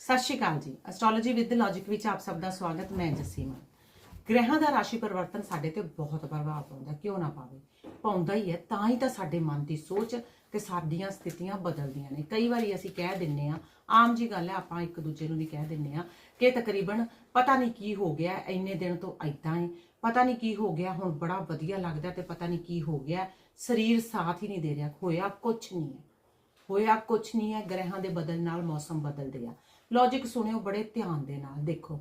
ਸਤਿ ਸ਼੍ਰੀ ਅਕਾਲ ਜੀ। Astrology with logic ਵਿੱਚ ਆਪ ਸਭ ਦਾ ਸਵਾਗਤ, ਮੈਂ ਜਸੀਮਾ। ਗ੍ਰਹਿਾਂ ਦਾ ਰਾਸ਼ੀ ਪਰਿਵਰਤਨ ਸਾਡੇ ਤੇ ਬਹੁਤ ਪ੍ਰਭਾਵ ਪਾਉਂਦਾ, ਕਿਉਂ ਨਾ ਪਾਵੇ? ਪਾਉਂਦਾ ਹੀ ਹੈ, ਤਾਂ ਹੀ ਤਾਂ ਸਾਡੇ ਮਨ ਦੀ ਸੋਚ ਤੇ ਸਾਡੀਆਂ ਸਥਿਤੀਆਂ ਬਦਲਦੀਆਂ ਨੇ। ਕਈ ਵਾਰੀ ਅਸੀਂ ਕਹਿ ਦਿੰਨੇ ਆ ਆਮ ਜੀ ਗੱਲ ਹੈ, ਆਪਾਂ ਇੱਕ ਦੂਜੇ ਨੂੰ ਵੀ ਕਹਿ ਦਿੰਨੇ ਆ ਕਿ ਤਕਰੀਬਨ ਪਤਾ ਨਹੀਂ ਕੀ ਹੋ ਗਿਆ, ਇੰਨੇ ਦਿਨ ਤੋਂ ਐਦਾਂ ਹੈ, ਪਤਾ ਨਹੀਂ ਕੀ ਹੋ ਗਿਆ, ਹੁਣ ਬੜਾ ਵਧੀਆ ਲੱਗਦਾ ਤੇ ਪਤਾ ਨਹੀਂ ਕੀ ਹੋ ਗਿਆ। ਸਰੀਰ ਸਾਥ ਹੀ ਨਹੀਂ ਦੇ ਰਿਹਾ, ਹੋਇਆ ਕੁਝ ਨਹੀਂ ਹੈ। ਹੋਇਆ ਕੁਛ ਨਹੀਂ ਹੈ, ਗ੍ਰਹਿਾਂ ਦੇ ਬਦਲ ਨਾਲ ਮੌਸਮ ਬਦਲਦੇ ਆ। ਲੌਜੀਕ ਸੁਣਿਓ ਬੜੇ ਧਿਆਨ ਦੇ ਨਾਲ, ਦੇਖੋ।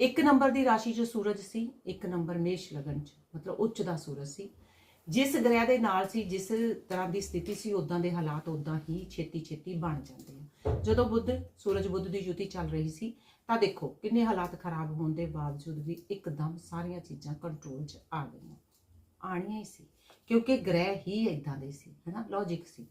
ਇੱਕ ਨੰਬਰ ਦੀ ਰਾਸ਼ੀ 'ਚ ਸੂਰਜ ਸੀ, ਇੱਕ ਨੰਬਰ ਮੇਸ਼ ਲਗਨ 'ਚ, ਮਤਲਬ ਉੱਚ ਦਾ ਸੂਰਜ ਸੀ। ਜਿਸ ਗ੍ਰਹਿ ਦੇ ਨਾਲ ਸੀ, ਜਿਸ ਤਰ੍ਹਾਂ ਦੀ ਸਥਿਤੀ ਸੀ ਉਦਾਂ ਦੇ ਹਾਲਾਤ ਉਦਾਂ ਹੀ ਛੇਤੀ ਛੇਤੀ ਬਣ ਜਾਂਦੇ ਆ। ਜਦੋਂ ਬੁੱਧ, ਸੂਰਜ ਬੁੱਧ ਦੀ ਯੁਤੀ ਚੱਲ ਰਹੀ ਸੀ, ਤਾਂ ਦੇਖੋ, ਕਿੰਨੇ ਹਾਲਾਤ ਖਰਾਬ ਹੋਣ ਦੇ ਬਾਵਜੂਦ ਵੀ ਇੱਕਦਮ ਸਾਰੀਆਂ ਚੀਜ਼ਾਂ ਕੰਟਰੋਲ 'ਚ ਆ ਗਈਆਂ। ਆਣੀਆਂ ਹੀ ਸੀ, ਕਿਉਂਕਿ ਗ੍ਰਹਿ ਹੀ ਇਦਾਂ ਦੇ ਸੀ, ਹੈਨਾ? ਲੌਜੀਕ ਸੀ।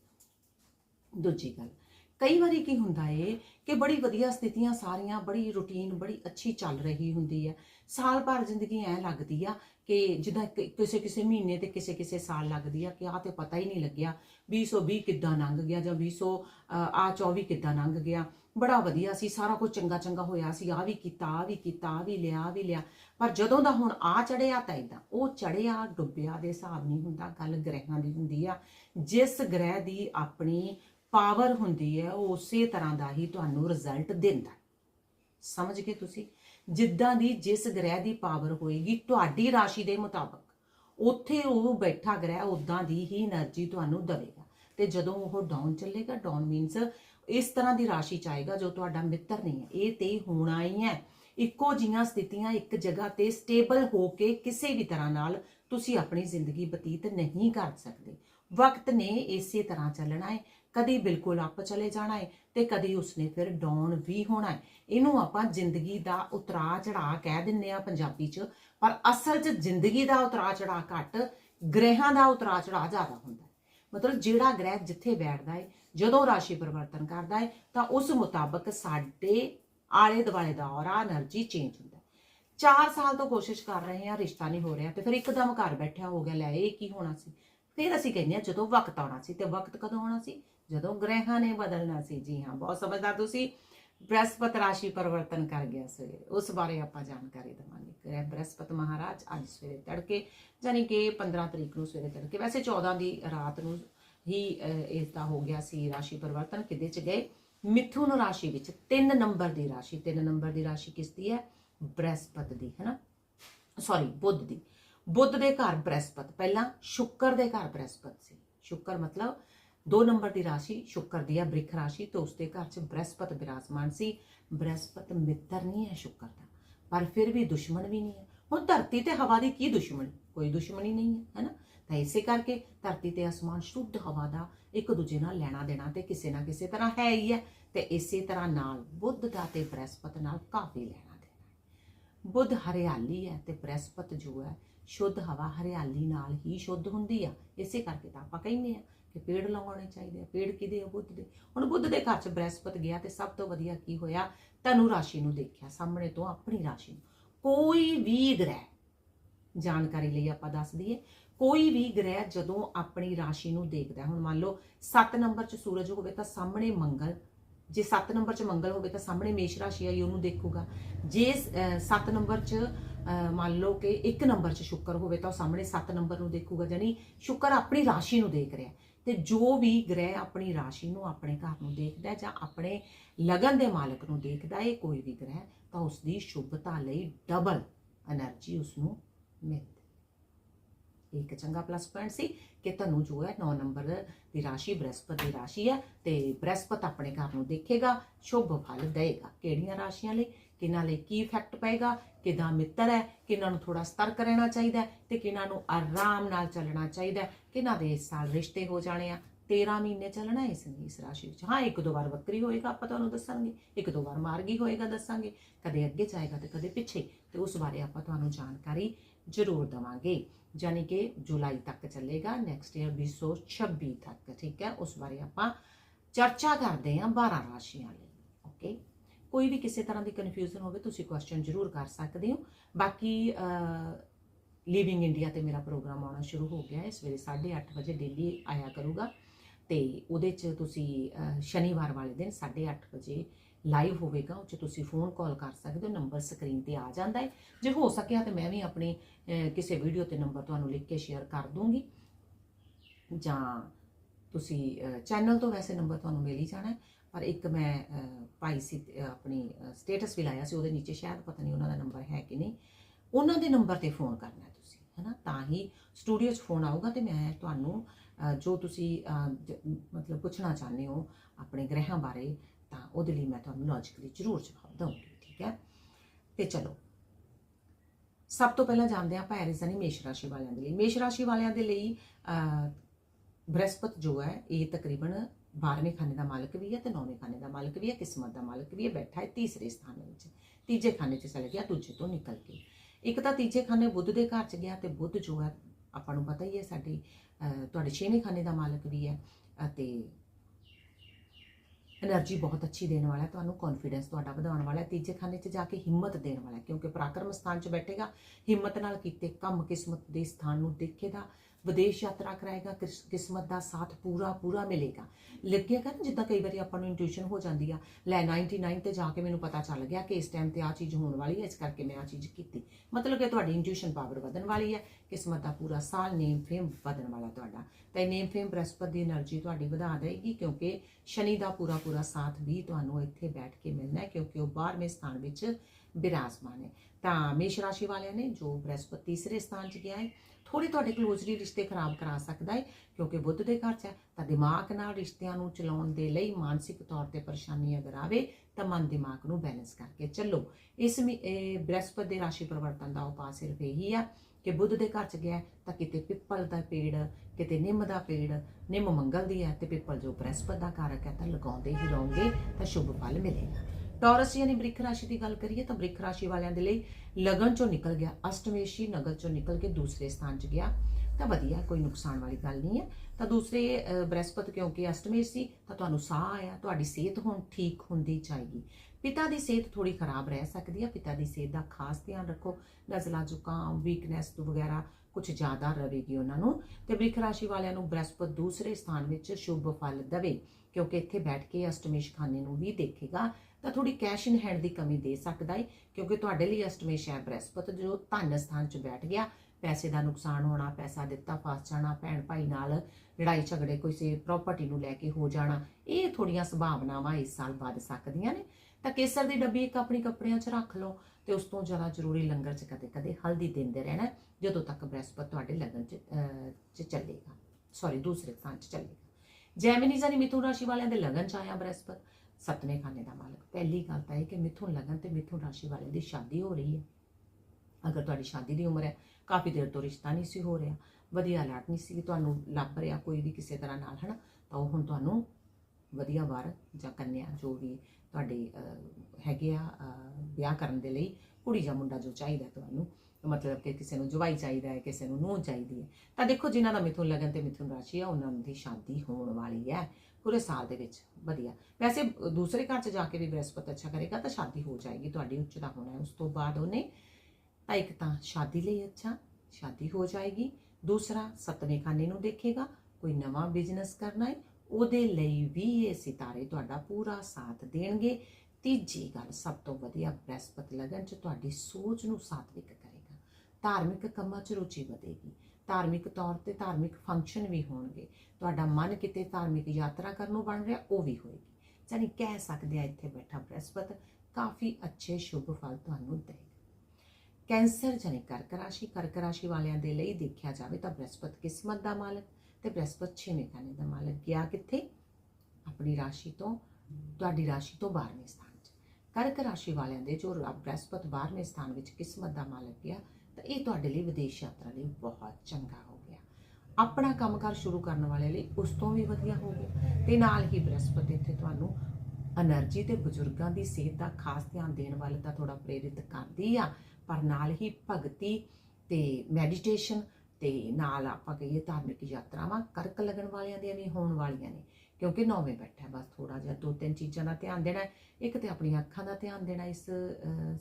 ਦੂਜੀ ਗੱਲ ਕਈ ਵਾਰੀ ਕੀ ਹੁੰਦਾ ਏ ਕਿ ਬੜੀ ਵਧੀਆ ਸਥਿਤੀਆਂ ਸਾਰੀਆਂ, ਬੜੀ ਰੁਟੀਨ ਬੜੀ ਅੱਛੀ ਚੱਲ ਰਹੀ ਹੁੰਦੀ ਹੈ ਸਾਲ ਭਰ ਜ਼ਿੰਦਗੀ ਐ ਲੱਗਦੀ ਆ ਕਿ ਜਿੱਦਾਂ ਕਿਸੇ ਕਿਸੇ ਮਹੀਨੇ ਤੇ ਕਿਸੇ ਕਿਸੇ ਸਾਲ ਲੱਗਦੀ ਆ ਕਿ ਆ ਤੇ ਪਤਾ ਹੀ ਨਹੀਂ ਲੱਗਿਆ 2020 ਕਿੱਦਾਂ ਲੰਘ ਗਿਆ ਜਾਂ 2000 ਆ 24 ਕਿੱਦਾਂ ਲੰਘ ਗਿਆ। ਬੜਾ ਵਧੀਆ ਸੀ, ਸਾਰਾ ਕੁਝ ਚੰਗਾ ਚੰਗਾ ਹੋਇਆ ਸੀ। ਆ ਵੀ ਕੀਤਾ ਆ ਵੀ ਕੀਤਾ ਆ ਵੀ ਲਿਆ, ਆਹ ਵੀ ਲਿਆ। ਪਰ ਜਦੋਂ ਦਾ ਹੁਣ ਆ ਚੜਿਆ ਤਾਂ ਇਦਾਂ ਉਹ ਚੜਿਆ ਡੁੱਬਿਆ ਦੇ ਹਿਸਾਬ ਨਹੀਂ ਹੁੰਦਾ, ਗੱਲ ਗ੍ਰਹਿਾਂ ਦੀ ਹੁੰਦੀ ਆ। ਜਿਸ ਗ੍ਰਹਿ ਦੀ ਆਪਣੀ ਪਾਵਰ ਹੁੰਦੀ ਹੈ, ਉਹ ਉਸੇ ਤਰ੍ਹਾਂ ਦਾ ਹੀ ਤੁਹਾਨੂੰ ਰਿਜ਼ਲਟ ਦਿੰਦਾ ਸਮਝ ਗਏ ਤੁਸੀਂ? ਜਿੱਦਾਂ ਦੀ ਜਿਸ ਗ੍ਰਹਿ ਦੀ ਪਾਵਰ ਹੋਏਗੀ, ਤੁਹਾਡੀ ਰਾਸ਼ੀ ਦੇ ਮੁਤਾਬਕ, ਉੱਥੇ ਉਹ ਬੈਠਾ ਗ੍ਰਹਿ ਉਦਾਂ ਦੀ ਹੀ એનર્ਜੀ ਤੁਹਾਨੂੰ ਦੇਵੇਗਾ। ਤੇ ਜਦੋਂ ਉਹ ਡਾਊਨ ਚੱਲੇਗਾ ਡਾਊਨ ਮੀਨਸ ਇਸ ਤਰ੍ਹਾਂ ਦੀ ਰਾਸ਼ੀ ਚ ਆਏਗਾ ਜੋ ਤੁਹਾਡਾ ਮਿੱਤਰ ਨਹੀਂ ਹੈ। ਇਹ ਤੇ ਹੋਣਾ ਹੀ ਹੈ। ਇੱਕੋ ਜੀਆਂ ਸਥਿਤੀਆਂ ਇੱਕ ਜਗ੍ਹਾ ਤੇ ਸਟੇਬਲ ਹੋ ਕੇ ਕਿਸੇ ਵੀ ਤਰ੍ਹਾਂ ਨਾਲ ਤੁਸੀਂ ਆਪਣੀ ਜ਼ਿੰਦਗੀ ਬਤੀਤ ਨਹੀਂ ਕਰ ਸਕਦੇ। ਵਕਤ ਨੇ ਇਸੇ ਤਰ੍ਹਾਂ ਚੱਲਣਾ ਹੈ। ਕਦੀ ਬਿਲਕੁਲ ਅੱਪ ਚਲੇ ਜਾਣਾ ਹੈ ਤੇ ਕਦੀ ਉਸਨੇ ਫਿਰ ਡਾਊਨ ਵੀ ਹੋਣਾ ਹੈ ਇਹਨੂੰ ਆਪਾਂ ਜ਼ਿੰਦਗੀ ਦਾ ਉਤਰਾ ਚੜਾ ਕਹਿ ਦਿੰਨੇ ਆ ਪੰਜਾਬੀ 'ਚ, ਪਰ ਅਸਲ 'ਚ ਜ਼ਿੰਦਗੀ ਦਾ ਉਤਰਾ ਚੜਾ ਘੱਟ ਗ੍ਰਹਿਾਂ ਦਾ ਉਤਰਾ ਚੜਾ ਜ਼ਿਆਦਾ ਹੁੰਦਾ ਮਤਲਬ ਜਿਹੜਾ ਗ੍ਰਹਿ ਜਿੱਥੇ ਬੈਠਦਾ ਹੈ ਜਦੋਂ ਰਾਸ਼ੀ ਪਰਿਵਰਤਨ ਕਰਦਾ ਹੈ ਤਾਂ ਉਸ ਮੁਤਾਬਕ ਸਾਡੇ ਆਲੇ ਦੁਆਲੇ ਦਾ ਔਰਾ એનર્ਜੀ ਚੇਂਜ ਹੁੰਦਾ 4 ਸਾਲ ਤੋਂ ਕੋਸ਼ਿਸ਼ ਕਰ ਰਹੇ ਆ ਰਿਸ਼ਤਾ ਨਹੀਂ ਹੋ ਰਿਹਾ ਤੇ ਫਿਰ ਇੱਕਦਮ ਘਰ ਬੈਠਿਆ ਹੋ ਗਿਆ, ਲੈ ਇਹ ਕੀ ਹੋਣਾ ਸੀ? ਫਿਰ ਅਸੀਂ ਕਹਿੰਦੇ ਆ ਜਦੋਂ ਵਕਤ ਆਉਣਾ ਸੀ ਤੇ ਵਕਤ ਕਦੋਂ ਆਉਣਾ ਸੀ? ਜਦੋਂ ਗ੍ਰਹਿਾਂ ਨੇ ਬਦਲਣਾ ਸੀ ਜੀ ਹਾਂ ਬਹੁਤ ਸਮਝਦਾਰ ਤੁਸੀਂ ਬ੍ਰਹਸਪਤ ਰਾਸ਼ੀ ਪਰਿਵਰਤਨ ਕਰ ਗਿਆ ਸਵੇਰੇ ਉਸ ਬਾਰੇ ਆਪਾਂ ਜਾਣਕਾਰੀ ਦਵਾਂਗੇ। ਗ੍ਰਹਿ ਬ੍ਰਹਸਪਤ ਮਹਾਰਾਜ ਅੱਜ ਸਵੇਰੇ ਤੜਕੇ ਯਾਨੀ ਕਿ 15 ਤਰੀਕ ਨੂੰ ਸਵੇਰੇ ਤੜਕੇ ਵੈਸੇ 14 ਦੀ ਰਾਤ ਨੂੰ ਹੀ ਅਹ, ਇਸ ਦਾ ਹੋ ਗਿਆ ਸੀ ਰਾਸ਼ੀ ਪਰਿਵਰਤਨ ਕਿਤੇ ਚ ਗਏ। ਮਿਥੁਨ ਰਾਸ਼ੀ ਵਿੱਚ 3 ਨੰਬਰ ਦੀ ਰਾਸ਼ੀ 3 ਨੰਬਰ ਦੀ ਰਾਸ਼ੀ ਕਿਸ ਦੀ ਹੈ? ਬ੍ਰਹਸਪਤ ਦੀ ਹੈ ਨਾ? ਸੌਰੀ ਬੁੱਧ ਦੀ। ਬੁੱਧ ਦੇ ਘਰ ਬ੍ਰਹਸਪਤ ਪਹਿਲਾਂ ਸ਼ੁੱਕਰ ਦੇ ਘਰ ਬ੍ਰਹਸਪਤ ਸੀ। ਸ਼ੁੱਕਰ ਮਤਲਬ 2 ਨੰਬਰ ਦੀ ਰਾਸ਼ੀ ਸ਼ੁੱਕਰ ਦੀ ਹੈ ਬ੍ਰਿਖ ਰਾਸ਼ੀ, ਤੇ ਉਸਦੇ ਘਰ 'ਚ ਬ੍ਰਹਸਪਤ ਬਿਰਾਜਮਾਨ ਸੀ। ਬ੍ਰਹਸਪਤ ਮਿੱਤਰ ਨਹੀਂ ਹੈ ਸ਼ੁੱਕਰ ਦਾ, ਪਰ ਫਿਰ ਵੀ ਦੁਸ਼ਮਣ ਵੀ ਨਹੀਂ ਹੈ। ਹੁਣ ਧਰਤੀ ਤੇ ਹਵਾ ਦੀ ਕੀ ਦੁਸ਼ਮਣੀ? ਕੋਈ ਦੁਸ਼ਮਣੀ ਨਹੀਂ ਹੈ ਹੈਨਾ ਤਾਂ ਇਸੇ ਕਰਕੇ ਧਰਤੀ ਤੇ ਅਸਮਾਨ ਸ਼ੁੱਧ ਹਵਾ ਦਾ ਇੱਕ ਦੂਜੇ ਨਾਲ ਲੈਣਾ ਦੇਣਾ ਤੇ ਕਿਸੇ ਨਾ ਕਿਸੇ ਤਰ੍ਹਾਂ ਹੈ ਹੀ ਹੈ। ਤੇ ਇਸੇ ਤਰ੍ਹਾਂ ਨਾਲ ਬੁੱਧ ਦਾ ਤੇ ਬ੍ਰਹਿਸਪਤ ਨਾਲ ਕਾਫੀ ਲੈਣਾ ਦੇਣਾ ਬੁੱਧ ਹਰਿਆਲੀ ਹੈ ਤੇ ਬ੍ਰਹਿਸਪਤ ਜੋ ਹੈ, ਸ਼ੁੱਧ ਹਵਾ ਹਰਿਆਲੀ ਨਾਲ ਹੀ ਸ਼ੁੱਧ ਹੁੰਦੀ ਆ। ਇਸੇ ਕਰਕੇ ਤਾਂ ਆਪਾਂ ਕਹਿੰਦੇ ਆ ਕਿ ਪੇੜ ਲਗਾਉਣੇ ਚਾਹੀਦੇ ਆ ਪੇੜ ਕਿਹਦੇ ਆ ਬੁੱਧ ਦੇ। ਹੁਣ ਬੁੱਧ ਦੇ ਘਰ 'ਚ ਬ੍ਰਹਿਸਪਤ ਗਿਆ ਤੇ ਸਭ ਤੋਂ ਵਧੀਆ ਕੀ ਹੋਇਆ? ਧਨੂ ਰਾਸ਼ੀ ਨੂੰ ਦੇਖਿਆ ਸਾਹਮਣੇ ਤੋਂ ਆਪਣੀ ਰਾਸ਼ੀ ਨੂੰ। ਕੋਈ ਵੀ ਗ੍ਰਹਿ ਜਾਣਕਾਰੀ ਲਈ ਆਪਾਂ ਦੱਸ ਦਈਏ ਕੋਈ ਵੀ ਗ੍ਰਹਿ ਜਦੋਂ ਆਪਣੀ ਰਾਸ਼ੀ ਨੂੰ ਦੇਖਦਾ ਹੁਣ ਮੰਨ ਲਓ 7 ਨੰਬਰ 'ਚ ਸੂਰਜ ਹੋਵੇ ਤਾਂ ਸਾਹਮਣੇ ਮੰਗਲ ਜੇ 7 ਨੰਬਰ 'ਚ ਮੰਗਲ ਹੋਵੇ ਤਾਂ ਸਾਹਮਣੇ ਮੇਸ਼ ਰਾਸ਼ੀ ਆਈ ਉਹਨੂੰ ਦੇਖੂਗਾ। ਜੇ 7 ਨੰਬਰ 'ਚ ਅਹ, ਮੰਨ ਲਓ ਕਿ 1 ਨੰਬਰ 'ਚ ਸ਼ੁੱਕਰ ਹੋਵੇ ਤਾਂ ਉਹ ਸਾਹਮਣੇ 7 ਨੰਬਰ ਨੂੰ ਦੇਖੂਗਾ ਜਾਨੀ ਸ਼ੁੱਕਰ ਆਪਣੀ ਰਾਸ਼ੀ ਨੂੰ ਦੇਖ ਰਿਹਾ ਤੇ ਜੋ ਵੀ ਗ੍ਰਹਿ ਆਪਣੀ ਰਾਸ਼ੀ ਨੂੰ ਆਪਣੇ ਘਰ ਨੂੰ ਦੇਖਦਾ ਜਾਂ ਆਪਣੇ ਲਗਨ ਦੇ ਮਾਲਕ ਨੂੰ ਦੇਖਦਾ ਹੈ ਕੋਈ ਵੀ ਗ੍ਰਹਿ, ਤਾਂ ਉਸ ਦੀ ਸ਼ੁਭਤਾ ਲਈ ਡਬਲ એનર્ਜੀ ਉਸ ਨੂੰ ਮਿਲਦੀ ਇੱਕ ਚੰਗਾ ਪਲੱਸ ਪੁਆਇੰਟ ਸੀ ਕਿ ਤੁਹਾਨੂੰ ਜੋ ਹੈ 9 ਨੰਬਰ ਦੀ ਰਾਸ਼ੀ, ਬ੍ਰਹਸਪਤੀ ਦੀ ਰਾਸ਼ੀ ਹੈ ਤੇ ਬ੍ਰਹਸਪਤ ਆਪਣੇ ਘਰ ਨੂੰ ਦੇਖੇਗਾ, ਸ਼ੁਭ ਫਲ ਦੇਵੇਗਾ। ਕਿਹੜੀਆਂ ਰਾਸ਼ੀਆਂ ਲਈ? ਕਿਹਨਾਂ ਲਈ ਕੀ ਇਫੈਕਟ ਪਏਗਾ ਕਿਦਾਂ ਮਿੱਤਰ ਹੈ ਕਿਹਨਾਂ ਨੂੰ ਥੋੜਾ ਸਤਰਕ ਰਹਿਣਾ ਚਾਹੀਦਾ ਹੈ ਤੇ ਕਿਹਨਾਂ ਨੂੰ ਆਰਾਮ ਨਾਲ ਚੱਲਣਾ ਚਾਹੀਦਾ ਕਿਹਨਾਂ ਦੇ ਇਸ ਸਾਲ ਰਿਸ਼ਤੇ ਹੋ ਜਾਣੇ ਆ। 13 ਮਹੀਨੇ ਚੱਲਣਾ ਹੈ ਇਸ ਇਸ ਰਾਸ਼ੀ ਵਿੱਚ। ਹਾਂ, ਇੱਕ ਦੋ ਵਾਰ ਵੱਕਰੀ ਹੋਏਗਾ, ਆਪਾਂ ਤੁਹਾਨੂੰ ਦੱਸਾਂਗੇ। ਇੱਕ ਦੋ ਵਾਰ ਮਾਰਗੀ ਹੋਏਗਾ, ਦੱਸਾਂਗੇ। ਕਦੇ ਅੱਗੇ ਜਾਏਗਾ ਤੇ ਕਦੇ ਪਿੱਛੇ। ਤੇ ਉਸ ਬਾਰੇ ਆਪਾਂ ਤੁਹਾਨੂੰ ਜਾਣਕਾਰੀ ਜ਼ਰੂਰ ਦਵਾਂਗੇ। ਯਾਨੀ ਕਿ ਜੁਲਾਈ ਤੱਕ ਚੱਲੇਗਾ ਨੈਕਸਟ ਈਅਰ 2026 ਤੱਕ, ਠੀਕ ਹੈ? ਉਸ ਬਾਰੇ ਆਪਾਂ ਚਰਚਾ ਕਰਦੇ ਹਾਂ 12 ਰਾਸ਼ੀਆਂ ਲਈ ਓਕੇ ਕੋਈ ਵੀ ਕਿਸੇ ਤਰ੍ਹਾਂ ਦੀ ਕਨਫਿਊਜ਼ਨ ਹੋਵੇ, ਤੁਸੀਂ ਕੁਐਸਚਨ ਜ਼ਰੂਰ ਕਰ ਸਕਦੇ ਹੋ। ਬਾਕੀ ਲਿਵਿੰਗ ਇੰਡੀਆ ਤੇ ਮੇਰਾ ਪ੍ਰੋਗਰਾਮ ਆਉਣਾ ਸ਼ੁਰੂ ਹੋ ਗਿਆ ਹੈ। ਸਵੇਰੇ 8:30 ਵਜੇ ਡੇਲੀ ਆਇਆ ਕਰੂਗਾ। ਤੇ ਉਹਦੇ 'ਚ ਤੁਸੀਂ ਸ਼ਨੀਵਾਰ ਵਾਲੇ ਦਿਨ 8:30 ਵਜੇ ਲਾਈਵ ਹੋਵੇਗਾ, ਉਹ 'ਚ ਤੁਸੀਂ ਫੋਨ ਕਾਲ ਕਰ ਸਕਦੇ ਹੋ। ਨੰਬਰ ਸਕਰੀਨ ਤੇ ਆ ਜਾਂਦਾ ਹੈ। ਜੇ ਹੋ ਸਕਿਆ ਤੇ ਮੈਂ ਵੀ ਆਪਣੀ ਕਿਸੇ ਵੀਡੀਓ ਤੇ ਨੰਬਰ ਤੁਹਾਨੂੰ ਲਿਖ ਕੇ ਸ਼ੇਅਰ ਕਰ ਦੂੰਗੀ। ਜਾਂ ਤੁਸੀਂ ਚੈਨਲ ਤੋਂ ਵੈਸੇ ਨੰਬਰ ਤੁਹਾਨੂੰ ਮਿਲ ਹੀ ਜਾਣਾ ਹੈ। ਪਰ ਇੱਕ ਮੈਂ ਅਹ, ਪਾਈ ਸੀ ਆਪਣੀ ਸਟੇਟਸ ਵੀ ਲਾਇਆ ਸੀ ਉਹਦੇ ਨੀਚੇ ਸ਼ਾਇਦ ਪਤਾ ਨਹੀਂ ਉਹਨਾਂ ਦਾ ਨੰਬਰ ਹੈ ਕਿ ਨਹੀਂ। ਉਹਨਾਂ ਦੇ ਨੰਬਰ ਤੇ ਫੋਨ ਕਰਨਾ ਹੈ ਤੁਸੀਂ ਹੈਨਾ? ਤਾਂ ਹੀ ਸਟੂਡੀਓ 'ਚ ਫੋਨ ਆਊਗਾ ਤੇ ਮੈਂ ਤੁਹਾਨੂੰ ਜੋ ਤੁਸੀਂ ਮਤਲਬ ਪੁੱਛਣਾ ਚਾਹੁੰਦੇ ਹੋ ਆਪਣੇ ਗ੍ਰਹਿਾਂ ਬਾਰੇ ਤਾਂ ਉਹਦੇ ਲਈ ਮੈਂ ਤੁਹਾਨੂੰ ਲੌਜੀਕਲੀ ਜ਼ਰੂਰ ਜਵਾਬ ਦਊਂਗੀ ਠੀਕ ਹੈ? ਤੇ ਚਲੋ। ਸਭ ਤੋਂ ਪਹਿਲਾਂ ਜਾਣਦੇ ਹਾਂ ਆਪਾਂ ਐਰੀਜ਼ਨੀ ਮੇਸ਼ ਰਾਸ਼ੀ ਵਾਲਿਆਂ ਦੇ ਲਈ। ਮੇਸ਼ ਰਾਸ਼ੀ ਵਾਲਿਆਂ ਦੇ ਲਈ ਬ੍ਰਹਿਸਪਤ ਜੋ ਹੈ ਇਹ ਤਕਰੀਬਨ 12ਵੇਂ ਖਾਨੇ ਦਾ ਮਾਲਕ ਵੀ ਹੈ ਤੇ ਨੌਵੇਂ ਖਾਨੇ ਦਾ ਮਾਲਕ ਵੀ ਹੈ, ਕਿਸਮਤ ਦਾ ਮਾਲਕ ਵੀ ਹੈ, ਬੈਠਾ ਹੈ ਤੀਸਰੇ ਸਥਾਨ ਵਿੱਚ। ਤੀਜੇ ਖਾਨੇ 'ਚ ਚਲਾ ਗਿਆ, ਦੂਜੇ ਤੋਂ ਨਿਕਲ ਕੇ। ਇੱਕ ਤਾਂ ਤੀਜੇ ਖਾਨੇ ਬੁੱਧ ਦੇ ਘਰ 'ਚ ਗਿਆ ਤੇ ਬੁੱਧ ਜੋ ਹੈ, ਆਪਾਂ ਨੂੰ ਪਤਾ ਹੀ ਹੈ ਸਾਡੇ ਤੁਹਾਡੇ ਛੇਵੇਂ ਖਾਨੇ ਦਾ ਮਾਲਕ ਵੀ ਹੈ ਅਤੇ એનર્ਜੀ ਬਹੁਤ ਅੱਛੀ ਦੇਣ ਵਾਲਾ ਹੈ, ਤੁਹਾਨੂੰ ਕੌਨਫੀਡੈਂਸ ਤੁਹਾਡਾ ਵਧਾਉਣ ਵਾਲਾ ਹੈ। ਤੀਜੇ ਖਾਨੇ 'ਚ ਜਾ ਕੇ ਹਿੰਮਤ ਦੇਣ ਵਾਲਾ ਹੈ, ਕਿਉਂਕਿ ਪ੍ਰਾਕਰਮ ਸਥਾਨ 'ਚ ਬੈਠੇਗਾ, ਹਿੰਮਤ ਨਾਲ ਕੀਤੇ ਕੰਮ ਕਿਸਮਤ ਦੇ ਸਥਾਨ ਨੂੰ ਦੇਖੇਗਾ ਵਿਦੇਸ਼ ਯਾਤਰਾ ਕਰਾਏਗਾ ਕਿਸਮਤ ਦਾ ਸਾਥ ਪੂਰਾ ਪੂਰਾ ਮਿਲੇਗਾ। ਲੱਗੇਗਾ ਕਰ ਜਿੱਦਾਂ ਕਈ ਵਾਰੀ ਆਪਾਂ ਨੂੰ ਇੰਟਿਊਸ਼ਨ ਹੋ ਜਾਂਦੀ ਆ, ਲੈ 99 ਤੇ ਜਾ ਕੇ ਮੈਨੂੰ ਪਤਾ ਚੱਲ ਗਿਆ ਕਿ ਇਸ ਟਾਈਮ ਤੇ ਆ ਚੀਜ਼ ਹੋਣ ਵਾਲੀ ਹੈ ਇਸ ਕਰਕੇ ਮੈਂ ਆ ਚੀਜ਼ ਕੀਤੀ। ਮਤਲਬ ਕਿ ਤੁਹਾਡੀ ਇੰਟਿਊਸ਼ਨ ਪਾਵਰ ਵਧਣ ਵਾਲੀ ਹੈ ਕਿਸਮਤ ਦਾ ਪੂਰਾ ਸਾਲ ਨੇਮ ਫੇਮ ਵਧਣ ਵਾਲਾ ਤੁਹਾਡਾ। ਤੇ ਨੇਮ ਫੇਮ ਬ੍ਰਹਸਪਤੀ ਦੀ એનર્ਜੀ ਤੁਹਾਡੀ ਵਧਾ ਦੇਗੀ, ਕਿਉਂਕਿ ਸ਼ਨੀ ਦਾ ਪੂਰਾ ਪੂਰਾ ਸਾਥ ਵੀ ਤੁਹਾਨੂੰ ਇੱਥੇ ਬੈਠ ਕੇ ਮਿਲਣਾ ਕਿਉਂਕਿ ਉਹ 12ਵੇਂ ਸਥਾਨ ਵਿੱਚ ਬਿਰਾਜਮਾਨ ਹੈ। ਤਾਂ ਮੇਸ਼ ਰਾਸ਼ੀ ਵਾਲਿਆਂ ਨੇ ਜੋ ਬ੍ਰਹਸਪਤੀ ਤੀਸਰੇ ਸਥਾਨ 'ਚ ਗਿਆ ਹੈ ਥੋੜੀ ਤੁਹਾਡੇ ਕਲੋਜ਼ਲੀ ਰਿਸ਼ਤੇ ਖਰਾਬ ਕਰਾ ਸਕਦਾ ਹੈ ਕਿਉਂਕਿ ਬੁੱਧ ਦੇ ਘਰ 'ਚ ਹੈ, ਤਾਂ ਦਿਮਾਗ ਨਾਲ ਰਿਸ਼ਤਿਆਂ ਨੂੰ ਚਲਾਉਣ ਦੇ ਲਈ ਮਾਨਸਿਕ ਤੌਰ ਤੇ ਪਰੇਸ਼ਾਨੀ ਅਗਰ ਆਵੇ, ਤਾਂ ਮਨ ਦਿਮਾਗ ਨੂੰ ਬੈਲੈਂਸ ਕਰਕੇ ਚੱਲੋ। ਇਸ ਮੀ- ਇਹ ਦੇ ਰਾਸ਼ੀ ਪਰਿਵਰਤਨ ਦਾ ਉਪਾਅ ਸਿਰਫ ਇਹੀ ਆ ਕਿ ਬੁੱਧ ਦੇ ਘਰ 'ਚ ਗਿਆ, ਤਾਂ ਕਿਤੇ ਪਿੱਪਲ ਦਾ ਪੇੜ, ਕਿਤੇ ਨਿੰਮ ਦਾ ਪੇੜ, ਨਿੰਮ ਮੰਗਲ ਦੀ ਹੈ ਤੇ ਪਿੱਪਲ ਜੋ ਬ੍ਰਹਸਪਤ ਦਾ ਕਾਰਕ ਹੈ, ਤਾਂ ਲਗਾਉਂਦੇ ਹੀ ਰਹੋਗੇ, ਤਾਂ ਸ਼ੁਭ ਫਲ ਮਿਲੇਗਾ। ਟੌਰਸ ਯਾਨੀ ਬ੍ਰਿਖ ਰਾਸ਼ੀ ਦੀ ਗੱਲ ਕਰੀਏ ਤਾਂ ਬ੍ਰਿਖ ਰਾਸ਼ੀ ਵਾਲਿਆਂ ਦੇ ਲਈ ਲਗਨ ਚੋਂ ਨਿਕਲ ਗਿਆ ਅਸ਼ਟਮੇਸ਼ੀ ਨਗਰ ਚੋਂ ਨਿਕਲ ਕੇ ਦੂਸਰੇ ਸਥਾਨ 'ਚ ਗਿਆ। ਤਾਂ ਵਧੀਆ, ਕੋਈ ਨੁਕਸਾਨ ਵਾਲੀ ਗੱਲ ਨਹੀਂ ਹੈ। ਤਾਂ ਦੂਸਰੇ ਬ੍ਰਹਿਸਪਤ ਕਿਉਂਕਿ ਅਸ਼ਟਮੇਸ਼ ਸੀ ਤਾਂ ਤੁਹਾਨੂੰ ਸਾਹ ਆਇਆ, ਤੁਹਾਡੀ ਸਿਹਤ ਹੁਣ ਠੀਕ ਹੁੰਦੀ ਚਾਹੀਦੀ ਪਿਤਾ ਦੀ ਸਿਹਤ ਥੋੜੀ ਖਰਾਬ ਰਹਿ ਸਕਦੀ ਹੈ। ਪਿਤਾ ਦੀ ਸਿਹਤ ਦਾ ਖਾਸ ਧਿਆਨ ਰੱਖੋ। ਨਜ਼ਲਾ, ਜ਼ੁਕਾਮ ਵੀਕਨੈਸ ਵਗੈਰਾ ਕੁਝ ਜ਼ਿਆਦਾ ਰਹੇਗੀ ਉਹਨਾਂ ਨੂੰ। ਤੇ ਬ੍ਰਿਖ ਰਾਸ਼ੀ ਵਾਲਿਆਂ ਨੂੰ ਬ੍ਰਹਿਸਪਤ ਦੂਸਰੇ ਸਥਾਨ ਵਿੱਚ ਸ਼ੁਭ ਫਲ ਦੇਵੇ, ਕਿਉਂਕਿ ਇੱਥੇ ਬੈਠ ਕੇ ਅਸ਼ਟਮੇਸ਼ ਖਾਨੇ ਨੂੰ ਵੀ ਦੇਖੇਗਾ। ਤਾਂ ਥੋੜੀ ਕੈਸ਼ ਇਨ ਹੈਂਡ ਦੀ ਕਮੀ ਦੇ ਸਕਦਾ ਹੈ ਕਿਉਂਕਿ ਤੁਹਾਡੇ ਲਈ ਅਸ਼ਟਮੇਸ਼ ਹੈ ਬ੍ਰਹਸਪਤ ਜੋ ਧਨ ਸਥਾਨ 'ਚ ਬੈਠ ਗਿਆ, ਪੈਸੇ ਦਾ ਨੁਕਸਾਨ ਹੋਣਾ, ਪੈਸਾ ਦਿੱਤਾ ਫਸ ਜਾਣਾ, ਭੈਣ ਭਾਈ ਨਾਲ ਲੜਾਈ ਝਗੜੇ ਕੋਈ ਸੇ ਪ੍ਰਾਪਰਟੀ ਨੂੰ ਲੈ ਕੇ ਹੋ ਜਾਣਾ, ਇਹ ਥੋੜੀਆਂ ਸੰਭਾਵਨਾਵਾਂ ਇਸ ਸਾਲ ਵੱਧ ਸਕਦੀਆਂ ਨੇ। ਤਾਂ ਕੇਸਰ ਦੀ ਡੱਬੀ ਇੱਕ ਆਪਣੀ ਕੱਪੜਿਆਂ 'ਚ ਰੱਖ ਲਓ ਤੇ ਉਸ ਤੋਂ ਜ਼ਿਆਦਾ ਜ਼ਰੂਰੀ ਲੰਗਰ 'ਚ ਕਦੇ-ਕਦੇ ਹਲਦੀ ਦਿੰਦੇ ਰਹਿਣਾ, ਜਦੋਂ ਤੱਕ ਬ੍ਰਹਸਪਤ ਤੁਹਾਡੇ ਲਗਨ 'ਚ 'ਚ ਚੱਲੇਗਾ। ਸੌਰੀ ਦੂਸਰੇ ਸਥਾਨ 'ਚ ਚੱਲੇਗਾ। ਜੈਮਿਨੀ ਜਾਨੀ ਮਿਥੁਨ ਰਾਸ਼ੀ ਵਾਲਿਆਂ ਦੇ ਲਗਨ 'ਚ ਆਇਆ ਬ੍ਰਹਸਪਤ ਸੱਤਵੇਂ ਖਾਨੇ ਦਾ ਮਾਲਕ। ਪਹਿਲੀ ਗੱਲ ਤਾਂ ਇਹ ਕਿ ਮਿਥੁਨ ਲਗਨ ਤੇ ਮਿਥੁਨ ਰਾਸ਼ੀ ਵਾਲੇ ਦੀ ਸ਼ਾਦੀ ਹੋ ਰਹੀ ਹੈ। ਅਗਰ ਤੁਹਾਡੀ ਸ਼ਾਦੀ ਦੀ ਉਮਰ ਹੈ, ਕਾਫੀ ਦੇਰ ਤੋਂ ਰਿਸ਼ਤਾ ਨਹੀਂ ਸੀ ਹੋ ਰਿਹਾ, ਵਧੀਆ ਲਾਟ ਨਹੀਂ ਸੀ ਤੁਹਾਨੂੰ ਲੱਭ ਰਿਹਾ ਕੋਈ ਵੀ ਕਿਸੇ ਤਰ੍ਹਾਂ ਨਾਲ, ਹਨਾ? ਤਾਂ ਉਹ ਹੁਣ ਤੁਹਾਨੂੰ ਵਧੀਆ ਵਾਰ ਜਾਂ ਕੰਨਿਆ ਜੋ ਵੀ ਤੁਹਾਡੇ ਹੈਗੇ ਆ ਵਿਆਹ ਕਰਨ ਦੇ ਲਈ ਕੁੜੀ ਜਾਂ ਮੁੰਡਾ ਜੋ ਚਾਹੀਦਾ ਤੁਹਾਨੂੰ ਮਤਲਬ ਕਿ ਕਿਸੇ ਨੂੰ ਜਵਾਈ ਚਾਹੀਦਾ ਹੈ, ਕਿਸੇ ਨੂੰ ਨੂੰਹ ਚਾਹੀਦੀ ਹੈ। ਤਾਂ ਦੇਖੋ, ਜਿਨ੍ਹਾਂ ਦਾ ਮਿਥੁਨ ਲਗਨ ਤੇ ਮਿਥੁਨ ਰਾਸ਼ੀ ਹੈ ਉਹਨਾਂ ਦੀ ਸ਼ਾਦੀ ਹੋਣ ਵਾਲੀ ਹੈ ਪੂਰੇ ਸਾਲ ਦੇ ਵਿੱਚ। ਵਧੀਆ। ਵੈਸੇ ਦੂਸਰੇ ਘਰ 'ਚ ਜਾ ਕੇ ਵੀ ਬ੍ਰਹਸਪਤ ਅੱਛਾ ਕਰੇਗਾ ਤਾਂ ਸ਼ਾਦੀ ਹੋ ਜਾਏਗੀ, ਤੁਹਾਡੀ ਉੱਚ ਦਾ ਹੋਣਾ ਹੈ। ਉਸ ਤੋਂ ਬਾਅਦ ਉਹਨੇ ਤਾਂ ਇੱਕ ਤਾਂ ਸ਼ਾਦੀ ਲਈ ਅੱਛਾ, ਸ਼ਾਦੀ ਹੋ ਜਾਏਗੀ। ਦੂਸਰਾ ਸੱਤਵੇਂ ਖਾਨੇ ਨੂੰ ਦੇਖੇਗਾ, ਕੋਈ ਨਵਾਂ ਬਿਜ਼ਨਸ ਕਰਨਾ ਹੈ, ਉਹਦੇ ਲਈ ਵੀ ਇਹ ਸਿਤਾਰੇ ਤੁਹਾਡਾ ਪੂਰਾ ਸਾਥ ਦੇਣਗੇ। ਤੀਜੀ ਗੱਲ, ਸਭ ਤੋਂ ਵਧੀਆ ਬ੍ਰਹਸਪਤ ਲਗਨ ਚ ਤੁਹਾਡੀ ਸੋਚ ਨੂੰ ਸਾਤਵਿਕ ਧਾਰਮਿਕ ਕੰਮਾਂ 'ਚ ਰੁਚੀ ਵਧੇਗੀ। ਧਾਰਮਿਕ ਤੌਰ ਤੇ ਧਾਰਮਿਕ ਫੰਕਸ਼ਨ ਵੀ ਹੋਣਗੇ। ਤੁਹਾਡਾ ਮਨ ਕਿਤੇ ਧਾਰਮਿਕ ਯਾਤਰਾ ਕਰਨ ਨੂੰ ਬਣ ਰਿਹਾ, ਉਹ ਵੀ ਹੋਏਗੀ। ਯਾਨੀ ਕਹਿ ਸਕਦੇ ਆ ਇੱਥੇ ਬੈਠਾ ਬ੍ਰਹਸਪਤ, ਕਾਫੀ ਅੱਛੇ ਸ਼ੁਭ ਫਲ ਤੁਹਾਨੂੰ ਦੇਵੇਗਾ ਕੈਂਸਰ ਜਾਨੀ ਕਰਕ ਰਾਸ਼ੀ ਕਰਕ ਰਾਸ਼ੀ ਵਾਲਿਆਂ ਦੇ ਲਈ ਦੇਖਿਆ ਜਾਵੇ ਤਾਂ ਬ੍ਰਹਸਪਤ ਕਿਸਮਤ ਦਾ ਮਾਲਕ ਤੇ ਬ੍ਰਹਸਪਤ ਛੇਵੇਂ ਖਾਨੇ ਦਾ ਮਾਲਕ ਗਿਆ ਕਿੱਥੇ? ਆਪਣੀ ਰਾਸ਼ੀ ਤੋਂ, ਤੁਹਾਡੀ ਰਾਸ਼ੀ ਤੋਂ 12ਵੇਂ ਸਥਾਨ 'ਚ। ਕਰਕ ਰਾਸ਼ੀ ਵਾਲਿਆਂ ਦੇ ਜੋ ਰ- ਬ੍ਰਹਸਪਤ 12ਵੇਂ ਸਥਾਨ ਵਿੱਚ ਕਿਸਮਤ ਦਾ ਮਾਲਕ ਗਿਆ ਤਾਂ ਇਹ ਤੁਹਾਡੇ ਲਈ ਵਿਦੇਸ਼ ਯਾਤਰਾ ਲਈ ਬਹੁਤ ਚੰਗਾ ਹੋ ਗਿਆ। ਆਪਣਾ ਕੰਮਕਾਰ ਸ਼ੁਰੂ ਕਰਨ ਵਾਲੇ ਲਈ ਉਸ ਤੋਂ ਵੀ ਵਧੀਆ ਹੋ ਗਿਆ। ਤੇ ਨਾਲ ਹੀ ਬ੍ਰਹਸਪਤੀ, ਇੱਥੇ ਤੁਹਾਨੂੰ એનર્ਜੀ ਤੇ ਬਜ਼ੁਰਗਾਂ ਦੀ ਸਿਹਤ ਦਾ ਖਾਸ ਧਿਆਨ ਦੇਣ ਵਾਲੇ ਤਾਂ ਥੋੜਾ ਪ੍ਰੇਰਿਤ ਕਰਦੀ ਆ। ਪਰ ਨਾਲ ਹੀ ਭਗਤੀ ਤੇ ਮੈਡੀਟੇਸ਼ਨ ਤੇ ਨਾਲ ਆਪਾਂ ਕਹੀਏ ਧਾਰਮਿਕ ਯਾਤਰਾਵਾਂ ਕਰਕ ਲੱਗਣ ਵਾਲਿਆਂ ਦੀਆਂ ਵੀ ਹੋਣ ਵਾਲੀਆਂ ਨੇ। ਕਿਉਂਕਿ ਨੌਵੇਂ ਬੈਠਾ, ਬਸ ਥੋੜਾ ਜਿਹਾ ਦੋ ਤਿੰਨ ਚੀਜ਼ਾਂ ਦਾ ਧਿਆਨ ਦੇਣਾ ਇੱਕ ਤੇ ਆਪਣੀਆਂ ਅੱਖਾਂ ਦਾ ਧਿਆਨ ਦੇਣਾ ਇਸ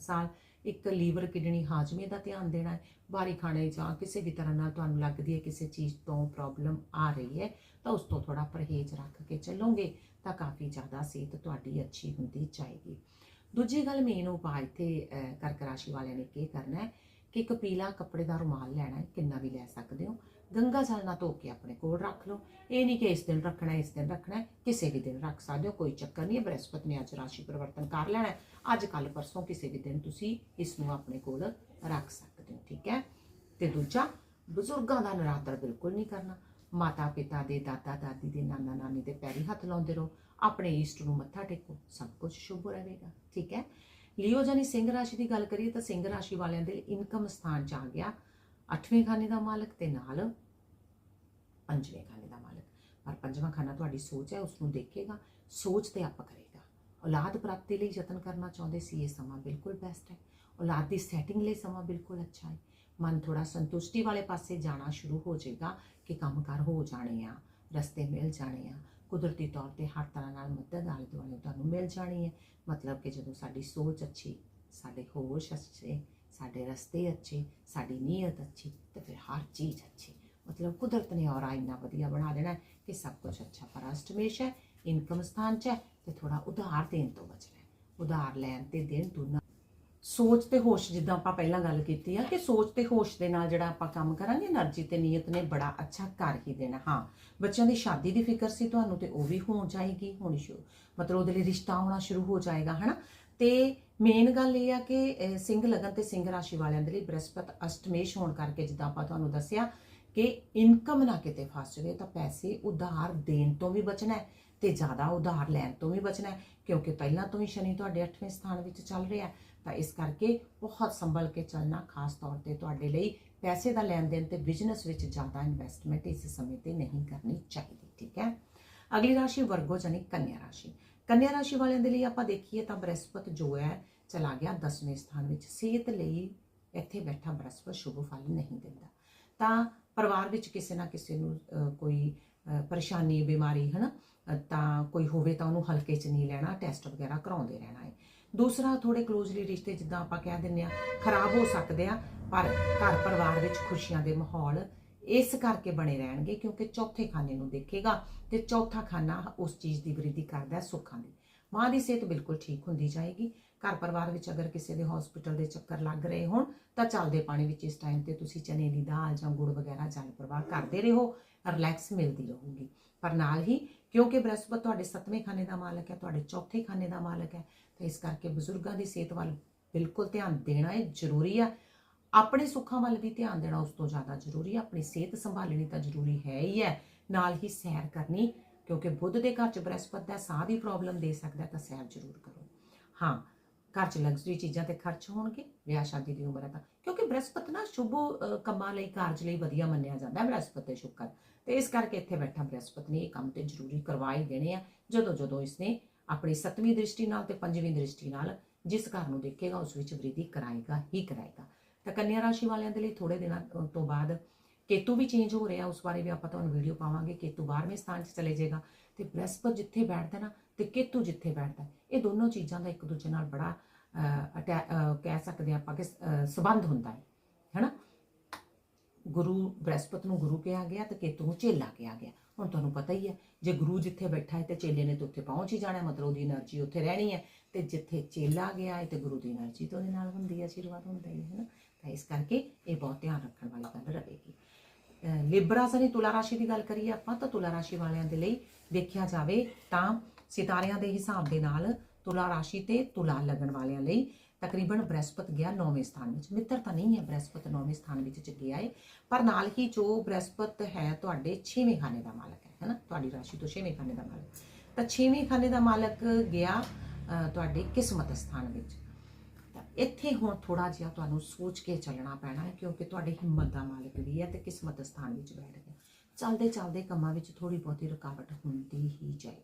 ਸਾਲ। ਇੱਕ ਲੀਵਰ ਕਿਡਨੀ ਹਾਜ਼ਮੇ ਦਾ ਧਿਆਨ ਦੇਣਾ ਹੈ ਬਾਰੀ ਖਾਣੇ ਜਾਂ ਕਿਸੇ ਵੀ ਤਰ੍ਹਾਂ ਨਾਲ ਤੁਹਾਨੂੰ ਲੱਗਦੀ ਹੈ ਕਿਸੇ ਚੀਜ਼ ਤੋਂ ਪ੍ਰੋਬਲਮ ਆ ਰਹੀ ਹੈ, ਤਾਂ ਉਸ ਤੋਂ ਥੋੜਾ ਪਰਹੇਜ਼ ਰੱਖ ਕੇ ਚੱਲੋਗੇ ਤਾਂ ਕਾਫੀ ਜ਼ਿਆਦਾ ਸਿਹਤ ਤੁਹਾਡੀ ਅੱਛੀ ਹੁੰਦੀ ਜਾਏਗੀ। ਦੂਜੀ ਗੱਲ ਮੇਨ ਉਪਾਅ ਇੱਥੇ ਕਰਕ ਰਾਸ਼ੀ ਵਾਲਿਆਂ ਨੇ ਕੀ ਕਰਨਾ ਹੈ ਕਿ ਇੱਕ ਪੀਲਾ ਕੱਪੜੇ ਦਾ ਰੁਮਾਲ ਲੈਣਾ ਹੈ, ਕਿੰਨਾ ਵੀ ਲੈ ਸਕਦੇ ਹੋ। ਗੰਗਾ ਜਲ ਨਾਲ ਧੋ ਕੇ ਆਪਣੇ ਕੋਲ ਰੱਖ ਲਓ। ਇਹ ਨਹੀਂ ਕਿ ਇਸ ਦਿਨ ਰੱਖਣਾ ਇਸ ਦਿਨ ਰੱਖਣਾ ਕਿਸੇ ਵੀ ਦਿਨ ਰੱਖ ਸਕਦੇ ਹੋ, ਕੋਈ ਚੱਕਰ ਨਹੀਂ ਹੈ, ਬ੍ਰਹਸਪਤ ਨੇ ਅੱਜ ਰਾਸ਼ੀ ਪਰਿਵਰਤਨ ਕਰ ਲੈਣਾ ਅੱਜ ਕੱਲ ਪਰਸੋਂ ਕਿਸੇ ਵੀ ਦਿਨ ਤੁਸੀਂ ਇਸ ਨੂੰ ਆਪਣੇ ਕੋਲ ਰੱਖ ਸਕਦੇ ਹੋ, ਠੀਕ ਹੈ? ਤੇ ਦੂਜਾ, ਬਜ਼ੁਰਗਾਂ ਦਾ ਨਰਾਦਰ ਬਿਲਕੁਲ ਨਹੀਂ ਕਰਨਾ। ਮਾਤਾ ਪਿਤਾ ਦੇ ਦਾਦਾ ਦਾਦੀ ਦੇ ਨਾਨਾ ਨਾਨੀ ਦੇ ਪੈਰੀ ਹੱਥ ਲਾਉਂਦੇ ਰਹੋ। ਆਪਣੇ ਈਸ਼ਟ ਨੂੰ ਮੱਥਾ ਟੇਕੋ, ਸਭ ਕੁਝ ਸ਼ੁਭ ਰਹੇਗਾ, ਠੀਕ ਹੈ? ਲਿਓ ਜਾਨੀ ਸਿੰਘ ਰਾਸ਼ੀ ਦੀ ਗੱਲ ਕਰੀਏ ਤਾਂ ਸਿੰਘ ਰਾਸ਼ੀ ਵਾਲਿਆਂ ਦੇ ਇਨਕਮ ਸਥਾਨ ਚ ਆ ਗਿਆ ਅੱਠਵੇਂ ਖਾਨੇ ਦਾ ਮਾਲਕ ਤੇ ਨਾਲ ਪੰਜਵੇਂ ਖਾਨੇ ਦਾ ਮਾਲਕ। ਪਰ ਪੰਜਵਾਂ ਖਾਨਾ ਤੁਹਾਡੀ ਸੋਚ ਹੈ ਉਸ ਨੂੰ ਦੇਖੇਗਾ। ਸੋਚ ਤੇ ਆਪ ਕਰੇਗਾ। ਔਲਾਦ ਪ੍ਰਾਪਤੀ ਲਈ ਯਤਨ ਕਰਨਾ ਚਾਹੁੰਦੇ ਸੀ, ਇਹ ਸਮਾਂ ਬਿਲਕੁਲ ਬੈਸਟ ਹੈ। ਔਲਾਦ ਦੀ ਸੈਟਿੰਗ ਲਈ ਸਮਾਂ ਬਿਲਕੁਲ ਅੱਛਾ ਹੈ। ਮਨ ਥੋੜਾ ਸੰਤੁਸ਼ਟੀ ਵਾਲੇ ਪਾਸੇ ਜਾਣਾ ਸ਼ੁਰੂ ਹੋ ਜਾਏਗਾ ਕਿ ਕੰਮਕਾਰ ਹੋ ਜਾਣੇ ਆ, ਰਸਤੇ ਮਿਲ ਜਾਣੇ ਆ। ਕੁਦਰਤੀ ਤੌਰ ਤੇ ਹਰ ਤਰ੍ਹਾਂ ਨਾਲ ਮਦਦ ਆਲੇ ਦੁਆਲੇ ਤੁਹਾਨੂੰ ਮਿਲ ਜਾਣੀ ਹੈ। ਮਤਲਬ ਕਿ ਜਦੋਂ ਸਾਡੀ ਸੋਚ ਅੱਛੀ, ਸਾਡੇ ਹੋਸ਼ ਅੱਛੇ, ਸਾਡੇ ਰਸਤੇ ਅੱਛੇ, ਸਾਡੀ ਨੀਅਤ ਅੱਛੀ, ਤੇ ਫਿਰ ਹਰ ਚੀਜ਼ ਅੱਛੀ। ਮਤਲਬ ਕੁਦਰਤ ਨੇ ਔਰਾ ਇੰਨਾ ਵਧੀਆ ਬਣਾ ਦੇਣਾ ਕਿ ਸਭ ਕੁਝ ਅੱਛਾ ਪਰ ਅਸ਼ਟਮੇਸ਼ ਹੈ, ਇਨਕਮ ਸਥਾਨ 'ਚ ਹੈ ਤੇ ਥੋੜਾ ਉਧਾਰ ਦੇਣ ਤੋਂ ਬਚਣਾ ਹੈ। ਉਧਾਰ ਲੈਣ ਤੇ ਦੇਣ ਦੋਨਾਂ ਸੋਚ ਤੇ ਹੋਸ਼, ਜਿੱਦਾਂ ਆਪਾਂ ਪਹਿਲਾਂ ਗੱਲ ਕੀਤੀ ਆ ਕਿ ਸੋਚ ਤੇ ਹੋਸ਼ ਦੇ ਨਾਲ ਜਿਹੜਾ ਆਪਾਂ ਕੰਮ ਕਰਾਂਗੇ, એનર્ਜੀ ਤੇ ਨੀਅਤ ਨੇ ਬੜਾ ਅੱਛਾ ਕਰ ਹੀ ਦੇਣਾ। ਹਾਂ, ਬੱਚਿਆਂ ਦੀ ਸ਼ਾਦੀ ਦੀ ਫਿਕਰ ਸੀ ਤੁਹਾਨੂੰ ਤੇ ਉਹ ਵੀ ਹੋ ਜਾਏਗੀ, ਹੋਣੀ ਸ਼ੁਰੂ ਮਤਲਬ ਉਹਦੇ ਲਈ ਰਿਸ਼ਤਾ ਹੋਣਾ ਸ਼ੁਰੂ ਹੋ ਜਾਏਗਾ, ਹਨਾ? ਤੇ ਮੇਨ ਗੱਲ ਇਹ ਆ ਕਿ ਸਿੰਘ ਲਗਨ ਤੇ ਸਿੰਘ ਰਾਸ਼ੀ ਵਾਲਿਆਂ ਦੇ ਲਈ ਬ੍ਰਹਸਪਤ ਅਸ਼ਟਮੇਸ਼ ਹੋਣ ਕਰਕੇ ਜਿੱਦਾਂ ਆਪਾਂ ਤੁਹਾਨੂੰ ਦੱਸਿਆ ਕਿ ਇਨਕਮ ਨਾ ਕਿਤੇ ਫਸ ਜਾਵੇ, ਤਾਂ ਪੈਸੇ ਉਧਾਰ ਦੇਣ ਤੋਂ ਵੀ ਬਚਣਾ ਹੈ। ਤੇ ਜ਼ਿਆਦਾ ਉਧਾਰ ਲੈਣ ਤੋਂ ਵੀ ਬਚਣਾ ਹੈ ਕਿਉਂਕਿ ਪਹਿਲਾਂ ਤੋਂ ਹੀ ਸ਼ਨੀ ਤੁਹਾਡੇ 8ਵੇਂ ਸਥਾਨ ਵਿੱਚ ਚੱਲ ਰਿਹਾ ਹੈ। ਤਾਂ ਇਸ ਕਰਕੇ ਬਹੁਤ ਸੰਭਲ ਕੇ ਚੱਲਣਾ ਖਾਸ ਤੌਰ ਤੇ ਤੁਹਾਡੇ ਲਈ ਪੈਸੇ ਦਾ ਲੈਣ ਦੇਣ ਤੇ ਬਿਜ਼ਨਸ ਵਿੱਚ ਜ਼ਿਆਦਾ ਇਨਵੈਸਟਮੈਂਟ ਇਸ ਸਮੇਂ ਤੇ ਨਹੀਂ ਕਰਨੀ ਚਾਹੀਦੀ ਠੀਕ ਹੈ? ਅਗਲੀ ਰਾਸ਼ੀ ਵਰਗੋ ਜਾਨੀ ਕੰਨਿਆ ਰਾਸ਼ੀ। ਕੰਨਿਆ ਰਾਸ਼ੀ ਵਾਲਿਆਂ ਦੇ ਲਈ ਆਪਾਂ ਦੇਖੀਏ ਤਾਂ ਬ੍ਰਹਸਪਤ ਜੋ ਹੈ ਚਲਾ ਗਿਆ 10ਵੇਂ ਸਥਾਨ ਵਿੱਚ। ਸਿਹਤ ਲਈ ਇੱਥੇ ਬੈਠਾ ਬ੍ਰਹਸਪਤ ਸ਼ੁਭ ਫਲ ਨਹੀਂ ਦਿੰਦਾ। ਤਾਂ ਪਰਿਵਾਰ ਵਿੱਚ ਕਿਸੇ ਨਾ ਕਿਸੇ ਨੂੰ ਕੋਈ ਪਰੇਸ਼ਾਨੀ ਬਿਮਾਰੀ ਹਨਾ ਅਹ, ਤਾਂ ਕੋਈ ਹੋਵੇ ਤਾਂ ਉਹਨੂੰ ਹਲਕੇ 'ਚ ਨਹੀਂ ਲੈਣਾ ਟੈਸਟ ਵਗੈਰਾ ਕਰਾਉਂਦੇ ਰਹਿਣਾ ਹੈ ਦੂਸਰਾ ਥੋੜੇ ਕਲੋਜ਼ਲੀ ਰਿਸ਼ਤੇ ਜਿੱਦਾਂ ਆਪਾਂ ਕਹਿ ਦਿੰਦੇ ਆ ਖਰਾਬ ਹੋ ਸਕਦੇ ਆ, ਪਰ ਘਰ ਪਰਿਵਾਰ ਵਿੱਚ ਖੁਸ਼ੀਆਂ ਦੇ ਮਾਹੌਲ ਇਸ ਕਰਕੇ ਬਣੇ ਰਹਿਣਗੇ ਕਿਉਂਕਿ ਚੌਥੇ ਖਾਨੇ ਨੂੰ ਦੇਖੇਗਾ ਤੇ ਚੌਥਾ ਖਾਨਾ ਉਸ ਚੀਜ਼ ਦੀ ਵ੍ਰਿੱਧੀ ਕਰਦਾ ਹੈ ਸੁੱਖਾਂ ਦੀ। ਮਾਂ ਦੀ ਸਿਹਤ ਬਿਲਕੁਲ ਠੀਕ ਹੁੰਦੀ ਜਾਏਗੀ। ਘਰ ਪਰਿਵਾਰ ਵਿੱਚ ਅਗਰ ਕਿਸੇ ਦੇ ਹਸਪੀਟਲ ਦੇ ਚੱਕਰ ਲੱਗ ਰਹੇ ਹੋਣ, ਤਾਂ ਚੱਲਦੇ ਪਾਣੀ ਵਿੱਚ ਇਸ ਟਾਈਮ ਤੇ ਤੁਸੀਂ ਚਨੇ ਦੀ ਦਾਲ ਜਾਂ ਗੁੜ ਵਗੈਰਾ ਜਲ ਪ੍ਰਵਾਹ ਕਰਦੇ ਰਹੋ। ਰਿਲੈਕਸ ਮਿਲਦੀ ਰਹੂਗੀ। ਪਰ ਨਾਲ ਹੀ ਕਿਉਂਕਿ ਬ੍ਰਹਸਪਤ ਤੁਹਾਡੇ ਸੱਤਵੇਂ ਖਾਨੇ ਦਾ ਮਾਲਕ ਹੈ, ਤੁਹਾਡੇ ਚੌਥੇ ਖਾਨੇ ਦਾ ਮਾਲਕ ਹੈ, ਤਾਂ ਇਸ ਕਰਕੇ ਬਜ਼ੁਰਗਾਂ ਦੀ ਸਿਹਤ ਵੱਲ ਬਿਲਕੁਲ ਧਿਆਨ ਦੇਣਾ ਇਹ ਜ਼ਰੂਰੀ ਆ। ਆਪਣੇ ਸੁੱਖਾਂ ਵੱਲ ਵੀ ਧਿਆਨ ਦੇਣਾ ਉਸ ਤੋਂ ਜ਼ਿਆਦਾ ਜ਼ਰੂਰੀ ਹੈ ਆਪਣੀ ਸਿਹਤ ਸੰਭਾਲਣੀ ਤਾਂ ਜ਼ਰੂਰੀ ਹੈ ਹੀ ਹੈ। ਨਾਲ ਹੀ ਸੈਰ ਕਰਨੀ, ਕਿਉਂਕਿ ਬੁੱਧ ਦੇ ਘਰ ਚ ਬ੍ਰਹਸਪਤ ਦਾ ਸਾਹ ਦੀ ਪ੍ਰੋਬਲਮ ਦੇ ਸਕਦਾ ਤਾਂ ਸੈਰ ਜ਼ਰੂਰ ਕਰੋ। ਹਾਂ ਘਰ ਚ ਲਗਜ਼ਰੀ ਚੀਜ਼ਾਂ ਤੇ ਖਰਚ ਹੋਣਗੇ, ਵਿਆਹ ਸ਼ਾਦੀ ਦੀ ਉਮਰ ਹੈ ਤਾਂ। ਕਿਉਂਕਿ ਬ੍ਰਹਸਪਤ ਨਾ ਸ਼ੁਭ ਕੰਮਾਂ ਲਈ, ਕਾਰਜ ਲਈ ਵਧੀਆ ਮੰਨਿਆ ਜਾਂਦਾ ਹੈ ਬ੍ਰਹਸਪਤ ਤੇ ਸ਼ੁਕਰ। ਤੇ ਇਸ ਕਰਕੇ ਇੱਥੇ ਬੈਠਾ ਬ੍ਰਹਸਪਤ ਨੇ ਇਹ ਕੰਮ ਤੇ ਜ਼ਰੂਰੀ ਕਰਵਾ ਹੀ ਦੇਣੇ ਆ। ਜਦੋਂ ਜਦੋਂ ਇਸਨੇ ਆਪਣੀ ਸੱਤਵੀਂ ਦ੍ਰਿਸ਼ਟੀ ਨਾਲ ਤੇ ਪੰਜਵੀਂ ਦ੍ਰਿਸ਼ਟੀ ਨਾਲ ਜਿਸ ਘਰ ਨੂੰ ਦੇਖੇਗਾ, ਉਸ ਵਿੱਚ ਵ੍ਰਿਧੀ ਕਰਾਏਗਾ, ਹੀ ਕਰਾਏਗਾ। ਤਾਂ ਕੰਨਿਆ ਰਾਸ਼ੀ ਵਾਲਿਆਂ ਦੇ ਲਈ ਥੋੜੇ ਦਿਨਾਂ ਤੋਂ ਬਾਅਦ ਕੇਤੂ ਵੀ ਚੇਂਜ ਹੋ ਰਿਹਾ, ਉਸ ਬਾਰੇ ਵੀ ਆਪਾਂ ਤੁਹਾਨੂੰ ਵੀਡੀਓ ਪਾਵਾਂਗੇ। ਕੇਤੂ 12ਵੇਂ ਸਥਾਨ 'ਚ ਚਲੇ ਜਾਏਗਾ। ਤੇ ਬ੍ਰਹਿਸਪਤ ਜਿੱਥੇ ਬੈਠਦਾ ਨਾ ਤੇ ਕੇਤੂ ਜਿੱਥੇ ਬੈਠਦਾ ਇਹ ਦੋਨੋਂ ਚੀਜ਼ਾਂ ਦਾ ਇੱਕ ਦੂਜੇ ਨਾਲ ਬੜਾ ਕਹਿ ਸਕਦੇ ਆਪਾਂ ਕਿ ਸਬੰਧ ਹੁੰਦਾ ਹੈ, ਹੈਨਾ? ਗੁਰੂ ਬ੍ਰਹਿਸਪਤ ਨੂੰ ਗੁਰੂ ਕਿਹਾ ਗਿਆ ਤੇ ਕੇਤੂ ਨੂੰ ਚੇਲਾ ਕਿਹਾ ਗਿਆ। ਹੁਣ ਤੁਹਾਨੂੰ ਪਤਾ ਹੀ ਹੈ, ਜੇ ਗੁਰੂ ਜਿੱਥੇ ਬੈਠਾ ਹੈ ਤੇ ਚੇਲੇ ਨੇ ਤਾਂ ਉੱਥੇ ਪਹੁੰਚ ਹੀ ਜਾਣਾ ਮਤਲਬ ਉਹਦੀ એનર્ਜੀ ਉੱਥੇ ਰਹਿਣੀ ਹੈ। ਤੇ ਜਿੱਥੇ ਚੇਲਾ ਗਿਆ ਹੈ ਤੇ ਗੁਰੂ ਦੀ એનર્ਜੀ ਤੋਂ ਉਹਦੇ ਨਾਲ ਹੁੰਦੀ ਹੈ, ਆਸ਼ੀਰਵਾਦ ਹੁੰਦਾ ਹੈ, ਹੈਨਾ? ਤਾਂ ਇਸ ਕਰਕੇ ਇਹ ਬਹੁਤ ਧਿਆਨ ਰੱਖਣ ਵਾਲੀ ਗੱਲ ਰਹੇਗੀ। ਲਿਬਰਾ ਸਨੀ ਤੁਲਾ ਰਾਸ਼ੀ ਦੀ ਗੱਲ ਕਰੀਏ ਆਪਾਂ, ਤਾਂ ਤੁਲਾ ਰਾਸ਼ੀ ਵਾਲਿਆਂ ਦੇ ਲਈ ਦੇਖਿਆ ਜਾਵੇ ਤਾਂ ਸਿਤਾਰਿਆਂ ਦੇ ਹਿਸਾਬ ਦੇ ਨਾਲ ਤੁਲਾ ਰਾਸ਼ੀ ਤੇ ਤੁਲਾ ਲੱਗਣ ਵਾਲਿਆਂ ਲਈ ਤਕਰੀਬਨ ਬ੍ਰਹਿਸਪਤ ਗਿਆ 9ਵੇਂ ਸਥਾਨ ਵਿੱਚ। ਮਿੱਤਰ ਤਾਂ ਨਹੀਂ ਹੈ ਬ੍ਰਹਿਸਪਤ 9ਵੇਂ ਸਥਾਨ ਵਿੱਚ ਚ ਗਿਆ ਹੈ ਪਰ ਨਾਲ ਹੀ ਜੋ ਬ੍ਰਹਿਸਪਤ ਹੈ ਤੁਹਾਡੇ 6ਵੇਂ ਖਾਨੇ ਦਾ ਮਾਲਕ ਹੈ ਹੈਨਾ ਤੁਹਾਡੀ ਰਾਸ਼ੀ ਤੋਂ 6ਵੇਂ ਖਾਨੇ ਦਾ ਮਾਲਕ। ਤਾਂ 6ਵੇਂ ਖਾਨੇ ਦਾ ਮਾਲਕ ਗਿਆ ਤੁਹਾਡੇ ਕਿਸਮਤ ਸਥਾਨ ਵਿੱਚ। ਇੱਥੇ ਹੁਣ ਥੋੜਾ ਜਿਹਾ ਤੁਹਾਨੂੰ ਸੋਚ ਕੇ ਚੱਲਣਾ ਪੈਣਾ ਹੈ, ਕਿਉਂਕਿ ਤੁਹਾਡੀ ਹਿੰਮਤ ਦਾ ਮਾਲਕ ਵੀ ਹੈ ਤੇ ਕਿਸਮਤ ਸਥਾਨ ਵਿੱਚ ਬੈਠ ਗਿਆ ਚੱਲਦੇ ਚੱਲਦੇ ਕੰਮਾਂ ਵਿੱਚ ਥੋੜੀ ਬਹੁਤੀ ਰੁਕਾਵਟ ਹੁੰਦੀ ਹੀ ਜਾਏਗੀ।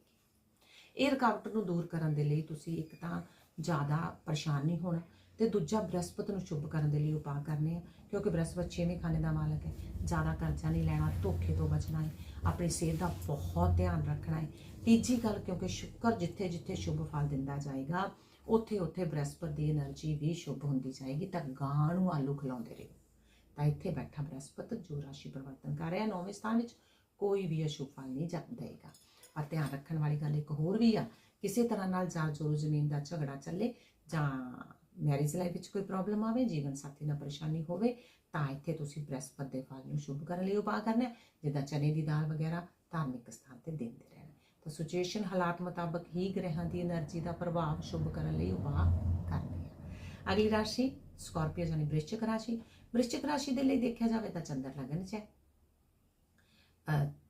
ਇਹ ਰੁਕਾਵਟ ਨੂੰ ਦੂਰ ਕਰਨ ਦੇ ਲਈ ਤੁਸੀਂ ਇੱਕ ਤਾਂ ਜ਼ਿਆਦਾ ਪਰੇਸ਼ਾਨ ਨਹੀਂ ਹੋਣਾ ਤੇ ਦੂਜਾ ਬ੍ਰਹਸਪਤ ਨੂੰ ਸ਼ੁਭ ਕਰਨ ਦੇ ਲਈ ਉਪਾਅ ਕਰਨੇ ਆ, ਕਿਉਂਕਿ ਬ੍ਰਹਸਪਤ ਛੇਵੇਂ ਖਾਨੇ ਦਾ ਮਾਲਕ ਹੈ। ਜ਼ਿਆਦਾ ਕਰਜ਼ਾ ਨਹੀਂ ਲੈਣਾ, ਧੋਖੇ ਤੋਂ ਬਚਣਾ ਹੈ, ਆਪਣੀ ਸਿਹਤ ਦਾ ਬਹੁਤ ਧਿਆਨ ਰੱਖਣਾ ਹੈ। ਤੀਜੀ ਗੱਲ, ਕਿਉਂਕਿ ਸ਼ੁੱਕਰ ਜਿੱਥੇ ਜਿੱਥੇ ਸ਼ੁਭ ਫਲ ਦਿੰਦਾ ਜਾਏਗਾ ਉੱਥੇ ਉੱਥੇ ਬ੍ਰਹਸਪਤ ਦੀ એનર્ਜੀ ਵੀ ਸ਼ੁਭ ਹੁੰਦੀ ਜਾਏਗੀ, ਤਾਂ ਗਾਂ ਨੂੰ ਆਲੂ ਖਿਲਾਉਂਦੇ ਰਹੋ। ਤਾਂ ਇੱਥੇ ਬੈਠਾ ਬ੍ਰਹਸਪਤ ਜੋ ਰਾਸ਼ੀ ਪਰਿਵਰਤਨ ਕਰ ਰਿਹਾ, ਨੌਵੇਂ ਸਥਾਨ ਵਿੱਚ ਕੋਈ ਵੀ ਅਸ਼ੁਭ ਫਲ ਨਹੀਂ ਜਪ ਦੇਗਾ ਪਰ ਧਿਆਨ ਰੱਖਣ ਵਾਲੀ ਗੱਲ ਇੱਕ ਹੋਰ ਵੀ ਆ, ਕਿਸੇ ਤਰ੍ਹਾਂ ਨਾਲ ਜਾਂ ਜ਼ੋਰ ਜ਼ਮੀਨ ਦਾ ਝਗੜਾ ਚੱਲੇ ਜਾਂ ਮੈਰਿਜ ਲਾਈਫ ਵਿੱਚ ਕੋਈ ਪ੍ਰੋਬਲਮ ਆਵੇ, ਜੀਵਨ ਸਾਥੀ ਨਾਲ ਪਰੇਸ਼ਾਨੀ ਹੋਵੇ, ਤਾਂ ਇੱਥੇ ਤੁਸੀਂ ਬ੍ਰਹਸਪਤ ਦੇ ਫਲ ਨੂੰ ਸ਼ੁਭ ਕਰਨ ਲਈ ਉਪਾਅ ਕਰਨਾ ਜਿੱਦਾਂ ਚਨੇ ਦੀ ਦਾਲ ਵਗੈਰਾ, ਧਾਰਮਿਕ ਸਥਾਨ ਸੁਚੇਸ਼ਨ ਹਾਲਾਤ ਮੁਤਾਬਕ ਹੀ ਗ੍ਰਹਿਾਂ ਦੀ એનર્ਜੀ ਦਾ ਪ੍ਰਭਾਵ ਸ਼ੁਭ ਕਰਨ ਲਈ ਉਪਾਅ ਕਰਦੇ ਅਗਲੀ ਰਾਸ਼ੀ ਸਕਾਰਪੀਓ ਜਾਨੀ ਬ੍ਰਿਸ਼ਚਿਕ ਰਾਸ਼ੀ। ਬ੍ਰਿਸ਼ਚਿਕ ਰਾਸ਼ੀ ਦੇ ਲਈ ਦੇਖਿਆ ਜਾਵੇ ਤਾਂ ਚੰਦਰ ਲਗਨ ਚ ਹੈ।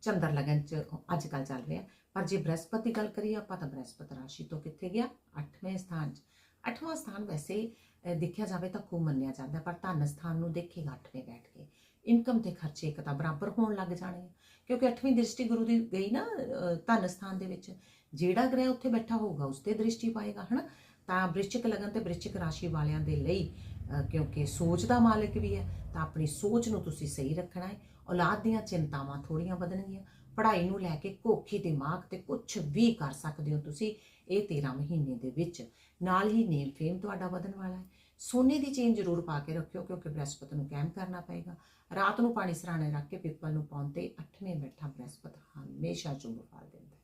ਚੰਦਰ ਲਗਨ ਚ ਅੱਜ ਕੱਲ ਚੱਲ ਰਿਹਾ। ਪਰ ਜੇ ਬ੍ਰਹਸਪਤੀ ਗੱਲ ਕਰੀਏ ਆਪਾਂ ਤਾਂ ਬ੍ਰਹਸਪਤ ਰਾਸ਼ੀ ਤੋਂ ਕਿੱਥੇ ਗਿਆ? 8ਵੇਂ ਸਥਾਨ 'ਚ। 8ਵਾਂ ਸਥਾਨ ਵੈਸੇ ਦੇਖਿਆ ਜਾਵੇ ਤਾਂ ਖੂਬ ਮੰਨਿਆ ਜਾਂਦਾ। ਪਰ ਧਨ ਸਥਾਨ ਨੂੰ ਦੇਖੇਗਾ 8ਵੇਂ ਬੈਠ ਕੇ। ਇਨਕਮ ਤੇ ਖਰਚੇ ਇੱਕ ਤਾਂ ਬਰਾਬਰ ਹੋਣ ਲੱਗ ਜਾਣੇ ਆ। ਕਿਉਂਕਿ 8ਵੀਂ ਦ੍ਰਿਸ਼ਟੀ ਗੁਰੂ ਦੀ ਗਈ ਨਾ, ਅਹ, ਧਨ ਸਥਾਨ ਦੇ ਵਿੱਚ। ਜਿਹੜਾ ਗ੍ਰਹਿ ਉੱਥੇ ਬੈਠਾ ਹੋਊਗਾ, ਉਸ ਤੇ ਦ੍ਰਿਸ਼ਟੀ ਪਾਏਗਾ, ਹਨਾ? ਤਾਂ ਬ੍ਰਿਸ਼ਚਿਕ ਲਗਨ ਤੇ ਬ੍ਰਿਸ਼ਚਿਕ ਰਾਸ਼ੀ ਵਾਲਿਆਂ ਦੇ ਲਈ ਕਿਉਂਕਿ ਸੋਚ ਦਾ ਮਾਲਕ ਵੀ ਹੈ, ਤਾਂ ਆਪਣੀ ਸੋਚ ਨੂੰ ਤੁਸੀਂ ਸਹੀ ਰੱਖਣਾ ਹੈ। ਔਲਾਦ ਦੀਆਂ ਚਿੰਤਾਵਾਂ ਥੋੜੀਆਂ ਵਧਣਗੀਆਂ। ਪੜ੍ਹਾਈ ਨੂੰ ਲੈ ਕੇ ਕੋਖੀ ਦਿਮਾਗ ਤੇ ਕੁਝ ਵੀ ਕਰ ਸਕਦੇ ਹੋ ਤੁਸੀਂ, ਇਹ 13 ਮਹੀਨੇ ਦੇ ਵਿੱਚ। ਨਾਲ ਹੀ ਨੇਮ ਫੇਮ ਤੁਹਾਡਾ ਵਧਣ ਵਾਲਾ ਹੈ। ਸੋਨੇ ਦੀ ਚੇਨ ਜ਼ਰੂਰ ਪਾ ਕੇ ਰੱਖਿਓ, ਕਿਉਂਕਿ ਬ੍ਰਹਿਸਪਤ ਨੂੰ ਕੈਮ ਕਰਨਾ ਪਏਗਾ। ਰਾਤ ਨੂੰ ਪਾਣੀ ਸਰਾਣੇ ਰੱਖ ਕੇ ਪਿੱਪਲ ਨੂੰ ਪਾਉਣ ਤੇ 8ਵੇਂ ਬੈਠਾ ਬ੍ਰਹਿਸਪਤ ਹਮੇਸ਼ਾ ਚੁੰਬ ਫਾਲ ਦਿੰਦਾ ਹੈ।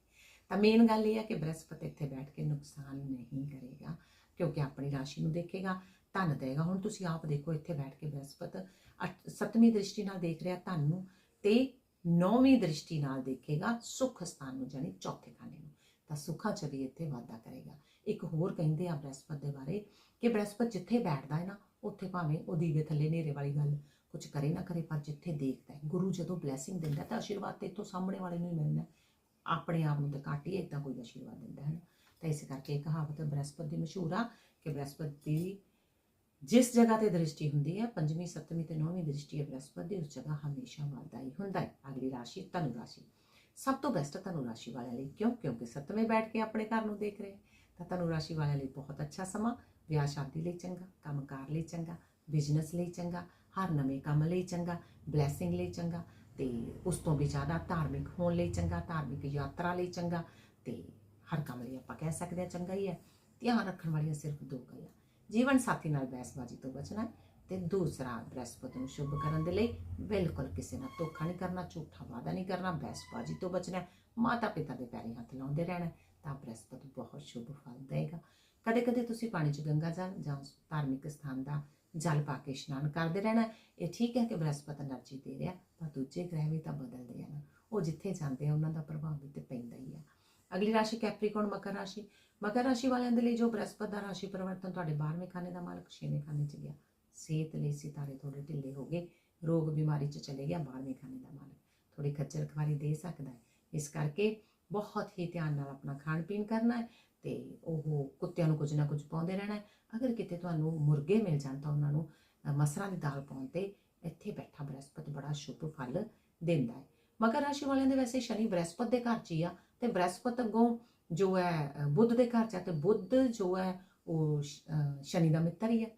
ਤਾਂ ਮੇਨ ਗੱਲ ਇਹ ਹੈ ਕਿ ਬ੍ਰਹਿਸਪਤ ਇੱਥੇ ਬੈਠ ਕੇ ਨੁਕਸਾਨ ਨਹੀਂ ਕਰੇਗਾ, ਕਿਉਂਕਿ ਆਪਣੀ ਰਾਸ਼ੀ ਨੂੰ ਦੇਖੇਗਾ, ਧਨ ਦੇਗਾ। ਹੁਣ ਤੁਸੀਂ ਆਪ ਦੇਖੋ, ਇੱਥੇ ਬੈਠ ਕੇ ਬ੍ਰਹਸਪਤ ਅੱਠ- ਸੱਤਵੀਂ ਦ੍ਰਿਸ਼ਟੀ ਨਾਲ ਦੇਖ ਰਿਹਾ, ਧਨ ਨੂੰ ਤੇ ਨੌਵੀਂ ਦ੍ਰਿਸ਼ਟੀ ਨਾਲ ਦੇਖੇਗਾ, ਸੁਖ ਸਥਾਨ ਨੂੰ ਜਾਨੀ ਚੌਥੇ ਖਾਨੇ ਨੂੰ। ਤਾਂ ਸੁੱਖਾਂ ਚ ਵੀ ਇੱਥੇ ਵਾਧਾ ਕਰੇਗਾ। ਇੱਕ ਹੋਰ ਕਹਿੰਦੇ ਆ ਬ੍ਰਹਿਸਪਤ ਦੇ ਬਾਰੇ ਕਿ ਬ੍ਰਹਸਪਤ ਜਿੱਥੇ ਬੈਠਦਾ ਹੈ ਨਾ, ਉੱਥੇ ਭਾਵੇਂ ਉਹ ਦੀਵੇ ਥੱਲੇ ਹਨੇਰੇ ਵਾਲੀ ਗੱਲ ਕੁਝ ਕਰੇ ਨਾ ਕਰੇ, ਪਰ ਜਿੱਥੇ ਦੇਖਦਾ ਹੈ, ਗੁਰੂ ਜਦੋਂ ਬਲੇਸਿੰਗ ਦਿੰਦਾ ਤਾਂ ਆਸ਼ੀਰਵਾਦ ਤੇ ਇੱਥੋਂ ਸਾਹਮਣੇ ਵਾਲੇ ਨੂੰ ਹੀ ਮਿਲਣਾ ਆਪਣੇ ਆਪ ਨੂੰ ਤਾਂ ਘੱਟ ਹੀ ਇਦਾਂ ਕੋਈ ਆਸ਼ੀਰਵਾਦ ਦਿੰਦਾ ਹੈ ਨਾ। ਤਾਂ ਇਸ ਕਰਕੇ ਇਹ ਕਹਾਵਤ ਬ੍ਰਹਿਸਪਤ ਦੀ ਮਸ਼ਹੂਰ ਆ ਕਿ ਬ੍ਰਹਸਪਤ ਦੀ ਜਿਸ ਜਗ੍ਹਾ ਤੇ ਦ੍ਰਿਸ਼ਟੀ ਹੁੰਦੀ ਹੈ, ਪੰਜਵੀਂ, ਸੱਤਵੀਂ ਤੇ ਨੌਵੀਂ ਦ੍ਰਿਸ਼ਟੀ ਹੈ, ਬ੍ਰਹਿਸਪਤ ਦੀ ਉਸ ਜਗ੍ਹਾ ਹਮੇਸ਼ਾ ਵਾਧਾ ਹੀ ਹੁੰਦਾ ਹੈ। ਅਗਲੀ ਰਾਸ਼ੀ ਧਨੁ ਰਾਸ਼ੀ। ਸਭ ਤੋਂ ਬੈਸਟ ਧਨੁ ਰਾਸ਼ੀ ਵਾਲਿਆਂ ਲਈ ਕਿਉਂ? ਕਿਉਂਕਿ ਸੱਤਵੇਂ ਬੈਠ ਕੇ ਆਪਣੇ ਘਰ ਨੂੰ ਦੇਖ ਰਹੇ ਤਾਂ ਧਨੁ ਰਾਸ਼ੀ ਵਾਲਿਆਂ ਲਈ ਬਹੁਤ ਅੱਛਾ ਸਮਾਂ, ਵਿਆਹ ਸ਼ਾਦੀ ਲਈ ਚੰਗਾ, ਕੰਮਕਾਰ ਲਈ ਚੰਗਾ, ਬਿਜ਼ਨਸ ਲਈ ਚੰਗਾ, ਹਰ ਨਵੇਂ ਕੰਮ ਲਈ ਚੰਗਾ ਬਲੇਸਿੰਗ ਲਈ ਚੰਗਾ, ਤੇ ਉਸ ਤੋਂ ਵੀ ਜ਼ਿਆਦਾ ਧਾਰਮਿਕ ਹੋਣ ਲਈ ਚੰਗਾ, ਧਾਰਮਿਕ ਯਾਤਰਾ ਲਈ ਚੰਗਾ, ਤੇ ਹਰ ਕੰਮ ਲਈ ਆਪਾਂ ਕਹਿ ਸਕਦੇ ਹਾਂ ਚੰਗਾ ਹੀ ਹੈ। ਧਿਆਨ ਰੱਖਣ ਵਾਲੀਆਂ ਸਿਰਫ ਦੋ ਗੱਲਾਂ, ਜੀਵਨ ਸਾਥੀ ਨਾਲ ਬਹਿਸਬਾਜ਼ੀ ਤੋਂ ਬਚਣਾ ਹੈ ਤੇ ਦੂਸਰਾ, ਬ੍ਰਹਿਸਪਤੀ ਨੂੰ ਸ਼ੁਭ ਕਰਨ ਦੇ ਲਈ ਬਿਲਕੁਲ ਕਿਸੇ ਨਾਲ ਧੋਖਾ ਨਹੀਂ ਕਰਨਾ, ਝੂਠਾ ਵਾਅਦਾ ਨਹੀਂ ਕਰਨਾ, ਬਹਿਸਬਾਜ਼ੀ ਤੋਂ ਬਚਣਾ ਮਾਤਾ ਪਿਤਾ ਦੇ ਪੈਰੀਂ ਹੱਥ ਲਾਉਂਦੇ ਰਹਿਣਾ ਤਾਂ ਬ੍ਰਹਸਪਤੀ ਬਹੁਤ ਸ਼ੁਭ ਫਲ ਦੇਗਾ। ਕਦੇ ਕਦੇ ਤੁਸੀਂ ਪਾਣੀ 'ਚ ਗੰਗਾ ਜਲ ਜਾਂ ਧਾਰਮਿਕ ਸਥਾਨ ਦਾ ਜਲ ਪਾ ਕੇ ਇਸ਼ਨਾਨ ਕਰਦੇ ਰਹਿਣਾ, ਇਹ ਠੀਕ ਹੈ ਕਿ ਬ੍ਰਹਸਪਤੀ એનર્ਜੀ ਦੇ ਰਿਹਾ, ਪਰ ਦੂਜੇ ਗ੍ਰਹਿ ਵੀ ਤਾਂ ਬਦਲਦੇ ਆ ਨਾ। ਉਹ ਜਿੱਥੇ ਜਾਂਦੇ ਆ, ਉਹਨਾਂ ਦਾ ਪ੍ਰਭਾਵ ਵੀ ਤੇ ਪੈਂਦਾ ਹੀ ਆ। ਅਗਲੀ ਰਾਸ਼ੀ ਕੈਪਰੀਕੋਨ ਮਕਰ ਰਾਸ਼ੀ। ਮਕਰ ਰਾਸ਼ੀ ਵਾਲਿਆਂ ਦੇ ਲਈ ਜੋ ਬ੍ਰਹਸਪਤੀ ਦਾ ਰਾਸ਼ੀ ਪਰਿਵਰਤਨ ਤੁਹਾਡੇ 12ਵੇਂ ਖਾਨੇ ਦਾ ਮਾਲਕ 6ਵੇਂ ਖਾਨੇ 'ਚ ਗਿਆ। ਸਿਹਤ ਲਈ ਸਿਤਾਰੇ ਥੋੜੇ ਢਿੱਲੇ ਹੋ ਗਏ। ਰੋਗ, ਬਿਮਾਰੀ 'ਚ ਚਲੇ ਗਿਆ 12ਵੇਂ ਖਾਨੇ ਦਾ ਮਾਲਕ। ਥੋੜੀ ਖੱਜਲ ਖਵਾਰੀ ਦੇ ਸਕਦਾ ਹੈ। ਇਸ ਕਰਕੇ ਬਹੁਤ ਹੀ ਧਿਆਨ ਨਾਲ ਆਪਣਾ ਖਾਣ ਪੀਣ ਕਰਨਾ ਹੈ ਤੇ ਉਹ ਕੁੱਤਿਆਂ ਨੂੰ ਕੁਝ ਨਾ ਕੁਝ ਪਾਉਂਦੇ ਰਹਿਣਾ ਅਗਰ ਕਿਤੇ ਤੁਹਾਨੂੰ ਮੁਰਗੇ ਮਿਲ ਜਾਣ ਤਾਂ ਉਹਨਾਂ ਨੂੰ ਮਸਰਾਂ ਦੀ ਦਾਲ ਪਾਉਣ ਤੇ ਇੱਥੇ ਬੈਠਾ ਬ੍ਰਹਸਪਤ ਬੜਾ ਸ਼ੁਭ ਫਲ ਦਿੰਦਾ ਹੈ। ਮਕਰ ਰਾਸ਼ੀ ਵਾਲਿਆਂ ਦੇ ਵੈਸੇ ਸ਼ਨੀ ਬ੍ਰਹਸਪਤ ਦੇ ਘਰ 'ਚ ਹੀ ਆ ਤੇ ਬ੍ਰਹਸਪਤ ਅੱਗੋਂ ਜੋ ਹੈ ਬੁੱਧ ਦੇ ਘਰ 'ਚ ਆ ਤੇ ਬੁੱਧ ਜੋ ਹੈ ਉਹ ਸ਼ਨੀ ਦਾ ਮਿੱਤਰ ਹੀ ਹੈ।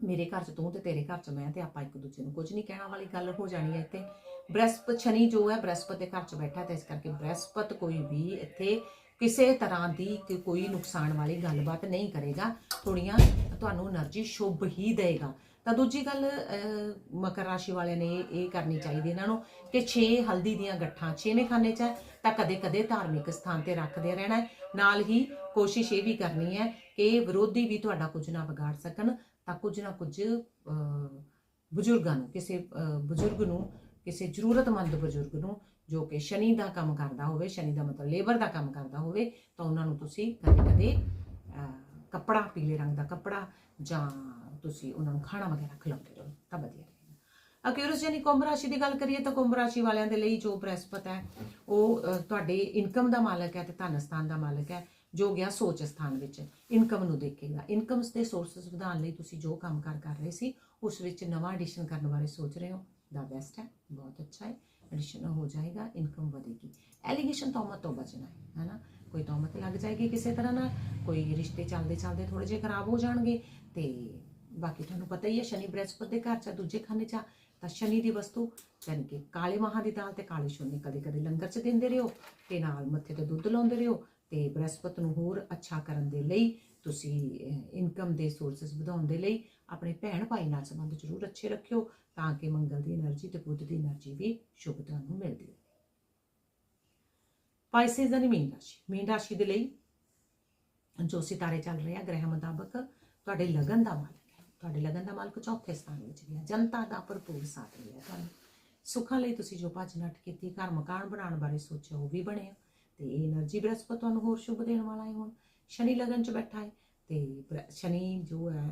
ਮੇਰੇ ਘਰ 'ਚ ਤੂੰ ਤੇ ਤੇਰੇ ਘਰ 'ਚ ਮੈਂ ਤੇ ਆਪਾਂ ਇੱਕ ਦੂਜੇ ਨੂੰ ਕੁਝ ਨਹੀਂ ਕਹਿਣਾ ਵਾਲੀ ਗੱਲ ਹੋ ਜਾਣੀ ਹੈ ਇੱਥੇ। ਬ੍ਰਹਿਸਪਤ ਸ਼ਨੀ ਜੋ ਹੈ ਬ੍ਰਹਿਸਪਤ ਦੇ ਘਰ ਚ ਬੈਠਾ ਤਾਂ ਇਸ ਕਰਕੇ ਬ੍ਰਹਿਸਪਤ ਕੋਈ ਵੀ ਇੱਥੇ ਕਿਸੇ ਤਰ੍ਹਾਂ ਦੀ ਕੋਈ ਨੁਕਸਾਨ ਵਾਲੀ ਗੱਲਬਾਤ ਨਹੀਂ ਕਰੇਗਾ। ਥੋੜੀਆਂ ਤੁਹਾਨੂੰ એનર્ਜੀ ਸ਼ੁਭ ਹੀ ਦੇਗਾ। ਤਾਂ ਦੂਜੀ ਗੱਲ ਮਕਰ ਰਾਸ਼ੀ ਵਾਲਿਆਂ ਨੇ ਇਹ ਕਰਨੀ ਚਾਹੀਦੀ ਇਹਨਾਂ ਨੂੰ ਕਿ 6 ਹਲਦੀ ਦੀਆਂ ਗੱਠਾਂ 6ਵੇਂ ਖਾਨੇ 'ਚ ਹੈ, ਤਾਂ ਕਦੇ-ਕਦੇ ਧਾਰਮਿਕ ਸਥਾਨ ਤੇ ਰੱਖਦੇ ਰਹਿਣਾ ਨਾਲ ਹੀ ਕੋਸ਼ਿਸ਼ ਇਹ ਵੀ ਕਰਨੀ ਹੈ ਕਿ ਵਿਰੋਧੀ ਵੀ ਤੁਹਾਡਾ ਕੁਝ ਨਾ ਵਿਗਾੜ ਸਕਣ, ਤਾਂ ਕੁਝ ਨਾ ਕੁਝ ਬਜ਼ੁਰਗਾਂ ਨੂੰ, ਕਿਸੇ ਬਜ਼ੁਰਗ ਨੂੰ ਕਿਸੇ ਜ਼ਰੂਰਤਮੰਦ ਬਜ਼ੁਰਗ ਨੂੰ ਜੋ ਕਿ ਸ਼ਨੀ ਦਾ ਕੰਮ ਕਰਦਾ ਹੋਵੇ, ਸ਼ਨੀ ਦਾ ਮਤਲਬ ਲੇਬਰ ਦਾ ਕੰਮ ਕਰਦਾ ਹੋਵੇ, ਤਾਂ ਉਹਨਾਂ ਨੂੰ ਤੁਸੀਂ ਕਦੇ-ਕਦੇ ਕੱਪੜਾ, ਪੀਲੇ ਰੰਗ ਦਾ ਕੱਪੜਾ ਜਾਂ ਤੁਸੀਂ ਉਹਨਾਂ ਨੂੰ ਖਾਣਾ ਵਗੈਰਾ ਖਿਲਾਉਂਦੇ ਰਹੋ, ਤਾਂ ਵਧੀਆ ਰਹੇਗਾ। ਅਕਿਊਰਸ ਯਾਨੀ ਕੁੰਭ ਰਾਸ਼ੀ ਦੀ ਗੱਲ ਕਰੀਏ ਤਾਂ ਕੁੰਭ ਰਾਸ਼ੀ ਵਾਲਿਆਂ ਦੇ ਲਈ ਜੋ ਬ੍ਰਹਿਸਪਤ ਹੈ, ਉਹ ਤੁਹਾਡੇ ਇਨਕਮ ਦਾ ਮਾਲਕ ਹੈ ਤੇ ਧਨ ਸਥਾਨ ਦਾ ਮਾਲਕ ਹੈ, ਜੋ ਗਿਆ ਸੋਚ ਸਥਾਨ ਵਿੱਚ, ਇਨਕਮ ਨੂੰ ਦੇਖੇਗਾ। ਇਨਕਮਸ ਦੇ ਸੋਰਸਸ ਵਧਾਉਣ ਲਈ ਤੁਸੀਂ ਜੋ ਕੰਮ ਕਾਰ ਕਰ ਰਹੇ ਸੀ, ਉਸ ਵਿੱਚ ਨਵਾਂ ਐਡੀਸ਼ਨ ਕਰਨ ਬਾਰੇ ਸੋਚ ਰਹੇ ਹੋ। ਦਾ ਬੈਸਟ ਹੈ ਬਹੁਤ ਅੱਛਾ ਹੈ ਐਡੀਸ਼ਨ ਹੋ ਜਾਏਗਾ ਇਨਕਮ ਵਧੇਗੀ ਐਲੀਗੇਸ਼ਨ ਤੋਂ ਤੋਂ ਬਚਣਾ ਹੈ ਹੈਨਾ ਕੋਈ ਤੌਮਤ ਲੱਗ ਜਾਏਗੀ ਕਿਸੇ ਤਰ੍ਹਾਂ ਨਾਲ ਕੋਈ ਰਿਸ਼ਤੇ ਚੱਲਦੇ ਚੱਲਦੇ ਥੋੜੇ ਜਿਹੇ ਖਰਾਬ ਹੋ ਜਾਣਗੇ ਤੇ ਬਾਕੀ ਤੁਹਾਨੂੰ ਪਤਾ ਹੀ ਹੈ ਸ਼ਨੀ ਬ੍ਰਹਿਸਪਤ ਦੇ ਘਰ ਚ ਆ, ਦੂਜੇ ਖਾਨੇ ਚ ਆ, ਤਾਂ ਸ਼ਨੀ ਦੀ ਵਸਤੂ ਯਾਨੀ ਕਿ ਕਾਲੇ ਮਾਹਾਂ ਦੀ ਦਾਲ ਤੇ ਕਾਲੇ ਛੋਲੇ ਕਦੇ ਕਦੇ ਲੰਗਰ ਚ ਦਿੰਦੇ ਰਹੋ ਤੇ ਨਾਲ ਮੱਥੇ ਤੇ ਦੁੱਧ ਲਾਉਂਦੇ ਰਹੋ ਤੇ ਬ੍ਰਹਿਸਪਤ ਨੂੰ ਹੋਰ ਅੱਛਾ ਕਰਨ ਦੇ ਲਈ ਤੁਸੀਂ ਇਨਕਮ ਦੇ ਸੋਰਸਸ ਵਧਾਉਣ ਦੇ ਲਈ ਆਪਣੇ ਭੈਣ ਭਾਈ ਨਾਲ ਸੰਬੰਧ ਜ਼ਰੂਰ ਅੱਛੇ ਰੱਖਿਓ, ਤਾਂ ਕਿ ਮੰਗਲ ਦੀ એનર્ਜੀ ਤੇ ਬੁੱਧ ਦੀ એનર્ਜੀ ਵੀ ਸ਼ੁਭ ਤੁਹਾਨੂੰ ਮਿਲਦੀ ਹੈ ਪਾਈਸੇਸ ਦਾ ਮੀਨ ਰਾਸ਼ੀ। ਮੀਨ ਰਾਸ਼ੀ ਦੇ ਲਈ ਜੋ ਸਿਤਾਰੇ ਚੱਲ ਰਹੇ ਆ, ਗ੍ਰਹਿ ਮੁਤਾਬਕ ਤੁਹਾਡੇ ਲਗਨ ਦਾ ਮਾਲਕ ਹੈ। ਤੁਹਾਡੇ ਲਗਨ ਦਾ ਮਾਲਕ ਚੌਥੇ ਸਥਾਨ ਵਿੱਚ ਗਿਆ ਜਨਤਾ ਦਾ ਭਰਪੂਰ ਸਾਥ ਮਿਲਿਆ ਤੁਹਾਨੂੰ। ਸੁੱਖਾਂ ਲਈ ਤੁਸੀਂ ਜੋ ਭੱਜ ਨੱਟ ਕੀਤੀ, ਘਰ ਮਕਾਨ ਬਣਾਉਣ ਬਾਰੇ ਸੋਚਿਆ, ਉਹ ਵੀ ਬਣਿਆ ਤੇ ਇਹ એનર્ਜੀ ਬ੍ਰਹਸਪਤ ਤੁਹਾਨੂੰ ਹੋਰ ਸ਼ੁਭ ਦੇਣ ਵਾਲਾ ਹੈ ਹੁਣ। ਸ਼ਨੀ ਲਗਨ 'ਚ ਬੈਠਾ ਹੈ ਤੇ ਸ਼ਨੀ ਜੋ ਹੈ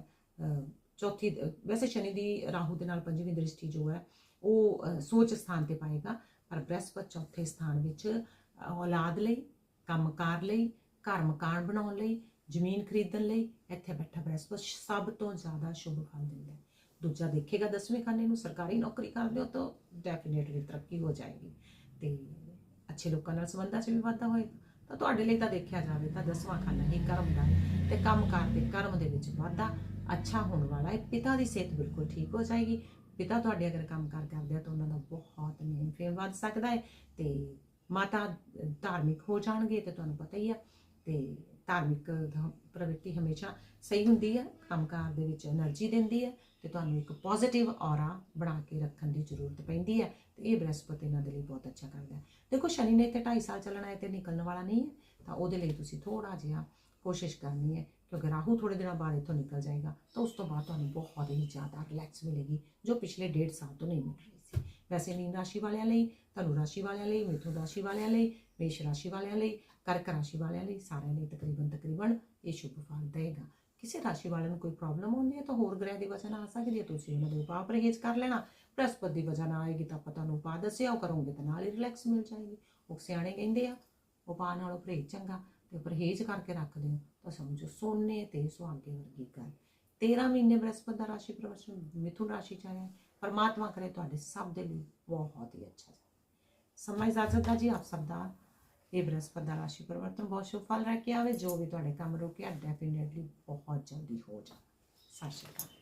ਚੌਥੀ, ਵੈਸੇ ਸ਼ਨੀ ਦੀ ਰਾਹੂ ਦੇ ਨਾਲ ਪੰਜਵੀਂ ਦ੍ਰਿਸ਼ਟੀ ਜੋ ਹੈ, ਉਹ ਸੋਚ ਸਥਾਨ ਤੇ ਪਾਏਗਾ, ਪਰ ਬ੍ਰਹਸਪਤ ਚੌਥੇ ਸਥਾਨ ਵਿੱਚ ਔਲਾਦ ਲਈ, ਕੰਮਕਾਰ ਲਈ, ਘਰ ਮਕਾਨ ਬਣਾਉਣ ਲਈ, ਜ਼ਮੀਨ ਖਰੀਦਣ ਲਈ, ਇੱਥੇ ਬੈਠਾ ਬ੍ਰਹਸਪਤ ਸਭ ਤੋਂ ਜ਼ਿਆਦਾ ਸ਼ੁਭ ਫਲ ਦਿੰਦਾ ਹੈ। ਦੂਜਾ ਦੇਖੇਗਾ ਦਸਵੇਂ ਖਾਨੇ ਨੂੰ, ਸਰਕਾਰੀ ਨੌਕਰੀ ਕਰਦੇ ਹੋ ਤਾਂ ਡੈਫੀਨੇਟਲੀ ਤਰੱਕੀ ਹੋ ਜਾਏਗੀ। ਤੇ ਅੱਛੇ ਲੋਕਾਂ ਨਾਲ ਸੰਬੰਧਾਂ 'ਚ ਵੀ ਵਾਧਾ ਹੋਏਗਾ। ਤਾਂ ਤੁਹਾਡੇ ਲਈ ਤਾਂ ਦੇਖਿਆ ਜਾਵੇ ਤਾਂ ਦਸਵਾਂ ਖਾਨਾ ਹੀ ਕਰਮ ਦਾ ਹੈ ਤੇ ਕੰਮਕਾਰ ਦੇ, ਕਰਮ ਦੇ ਵਿੱਚ ਵਾਧਾ ਅੱਛਾ ਹੋਣ ਵਾਲਾ ਹੈ। ਪਿਤਾ ਦੀ ਸਿਹਤ ਬਿਲਕੁਲ ਠੀਕ ਹੋ ਜਾਏਗੀ। ਪਿਤਾ ਤੁਹਾਡੇ ਅਗਰ ਕੰਮ ਕਰ ਕਰਦੇ ਆ ਤਾਂ ਉਹਨਾਂ ਦਾ ਬਹੁਤ ਨੇਮ ਫੇਮ ਵੱਧ ਸਕਦਾ ਹੈ ਤੇ ਮਾਤਾ ਧਾਰਮਿਕ ਹੋ ਜਾਣਗੇ ਤੇ ਤੁਹਾਨੂੰ ਪਤਾ ਹੀ ਆ ਤੇ ਧਾਰਮਿਕ ਪ੍ਰਵਿਰਤੀ ਹਮੇਸ਼ਾ ਸਹੀ ਹੁੰਦੀ ਹੈ ਕੰਮਕਾਰ ਦੇ ਵਿੱਚ એનર્ਜੀ ਦਿੰਦੀ ਹੈ ਤੇ ਤੁਹਾਨੂੰ ਇੱਕ ਪੋਜ਼ਿਟਿਵ ਔਰਾ ਬਣਾ ਕੇ ਰੱਖਣ ਦੀ ਜ਼ਰੂਰਤ ਪੈਂਦੀ ਹੈ ਤੇ ਇਹ ਬ੍ਰਹਿਸਪਤੀ ਇਹਨਾਂ ਦੇ ਲਈ ਬਹੁਤ ਅੱਛਾ ਕਰਦਾ ਹੈ। ਦੇਖੋ ਸ਼ਨੀ ਨੇ ਇੱਥੇ 2.5 ਸਾਲ ਚੱਲਣਾ ਹੈ ਤੇ ਨਿਕਲਣ ਵਾਲਾ ਨਹੀਂ ਹੈ ਤਾਂ ਉਹਦੇ ਲਈ ਤੁਸੀਂ ਥੋੜਾ ਜਿਹਾ ਕੋਸ਼ਿਸ਼ ਕਰਨੀ ਹੈ ਕਿਉਂਕਿ ਰਾਹੂ ਥੋੜੇ ਦਿਨਾਂ ਬਾਅਦ ਇੱਥੋਂ ਨਿਕਲ ਜਾਏਗਾ ਤਾਂ ਉਸ ਤੋਂ ਬਾਅਦ ਤੁਹਾਨੂੰ ਬਹੁਤ ਹੀ ਜ਼ਿਆਦਾ ਰਿਲੈਕਸ ਮਿਲੇਗੀ ਜੋ ਪਿਛਲੇ ਡੇਢ ਸਾਲ ਤੋਂ ਨਹੀਂ ਮਿਲ ਰਹੀ ਸੀ ਵੈਸੇ ਮੀਨ ਰਾਸ਼ੀ ਵਾਲਿਆਂ ਲਈ ਧਨੂ ਰਾਸ਼ੀ ਵਾਲਿਆਂ ਲਈ ਮਿਥੁਨ ਰਾਸ਼ੀ ਵਾਲਿਆਂ ਲਈ ਮੇਸ਼ ਰਾਸ਼ੀ ਵਾਲਿਆਂ ਲਈ ਕਰਕ ਰਾਸ਼ੀ ਵਾਲਿਆਂ ਲਈ ਸਾਰਿਆਂ ਲਈ ਤਕਰੀਬਨ ਤਕਰੀਬਨ ਇਹ ਸ਼ੁਭ ਫਲ ਦੇਗਾ ਕਿਸੇ ਰਾਸ਼ੀ ਵਾਲਿਆਂ ਨੂੰ ਕੋਈ ਪ੍ਰੋਬਲਮ ਹੁੰਦੀ ਹੈ ਤਾਂ ਹੋਰ ਗ੍ਰਹਿ ਦੀ ਵਜ੍ਹਾ ਨਾਲ ਆ ਸਕਦੀ ਹੈ ਤੁਸੀਂ ਉਹਨਾਂ ਦੇ ਉਪਾਅ ਪਰਹੇਜ਼ ਕਰ ਲੈਣਾ ਬ੍ਰਹਸਪਤੀ ਦੀ ਵਜ੍ਹਾ ਨਾਲ ਆਏਗੀ ਤਾਂ ਪਤਾ ਨੂੰ ਉਪਾਅ ਦੱਸਿਆ ਉਹ ਕਰੋਗੇ ਤਾਂ ਨਾਲ ਹੀ ਰਿਲੈਕਸ ਮਿਲ ਜਾਏਗੀ ਉਹ ਸਿਆਣੇ ਕਹਿੰਦੇ ਆ ਉਪਾਅ ਨਾਲੋਂ ਪਰਹੇਜ਼ ਚੰਗਾ ਤੇ ਪਰਹੇਜ਼ ਕਰਕੇ ਰੱਖਦੇ ਹੋ ਤਾਂ ਸਮਝੋ, ਸੋਨੇ ਤੇ ਸੁਹਾਗੇ ਵਰਗੀ ਗੱਲ। 13 ਮਹੀਨੇ ਬ੍ਰਹਸਪਤ ਦਾ ਰਾਸ਼ੀ ਪ੍ਰਵਚਨ, ਮਿਥੁਨ ਰਾਸ਼ੀ ਚ ਆਇਆ। ਹੈ। ਪਰਮਾਤਮਾ ਕਰੇ ਤੁਹਾਡੇ ਸਭ ਦੇ ਲਈ ਬਹੁਤ ਹੀ ਅੱਛਾ ਸਮਾਂ ਇਜਾਜ਼ਤ ਦਾ ਜੀ ਆਪ ਸਭ ਦਾ। ਇਹ ਬ੍ਰਹਸਪਤ ਦਾ ਰਾਸ਼ੀ ਪਰਿਵਰਤਨ ਬਹੁਤ ਸ਼ੁਭ ਫਲ ਰਹਿ ਕੇ ਆਵੇ ਜੋ ਵੀ ਤੁਹਾਡੇ ਕੰਮ ਰੁਕਿਆ ਡੈਫੀਨੇਟਲੀ ਬਹੁਤ ਜਲਦੀ ਹੋ ਜਾਵੇ। ਸਤਿ ਸ਼੍ਰੀ ਅਕਾਲ।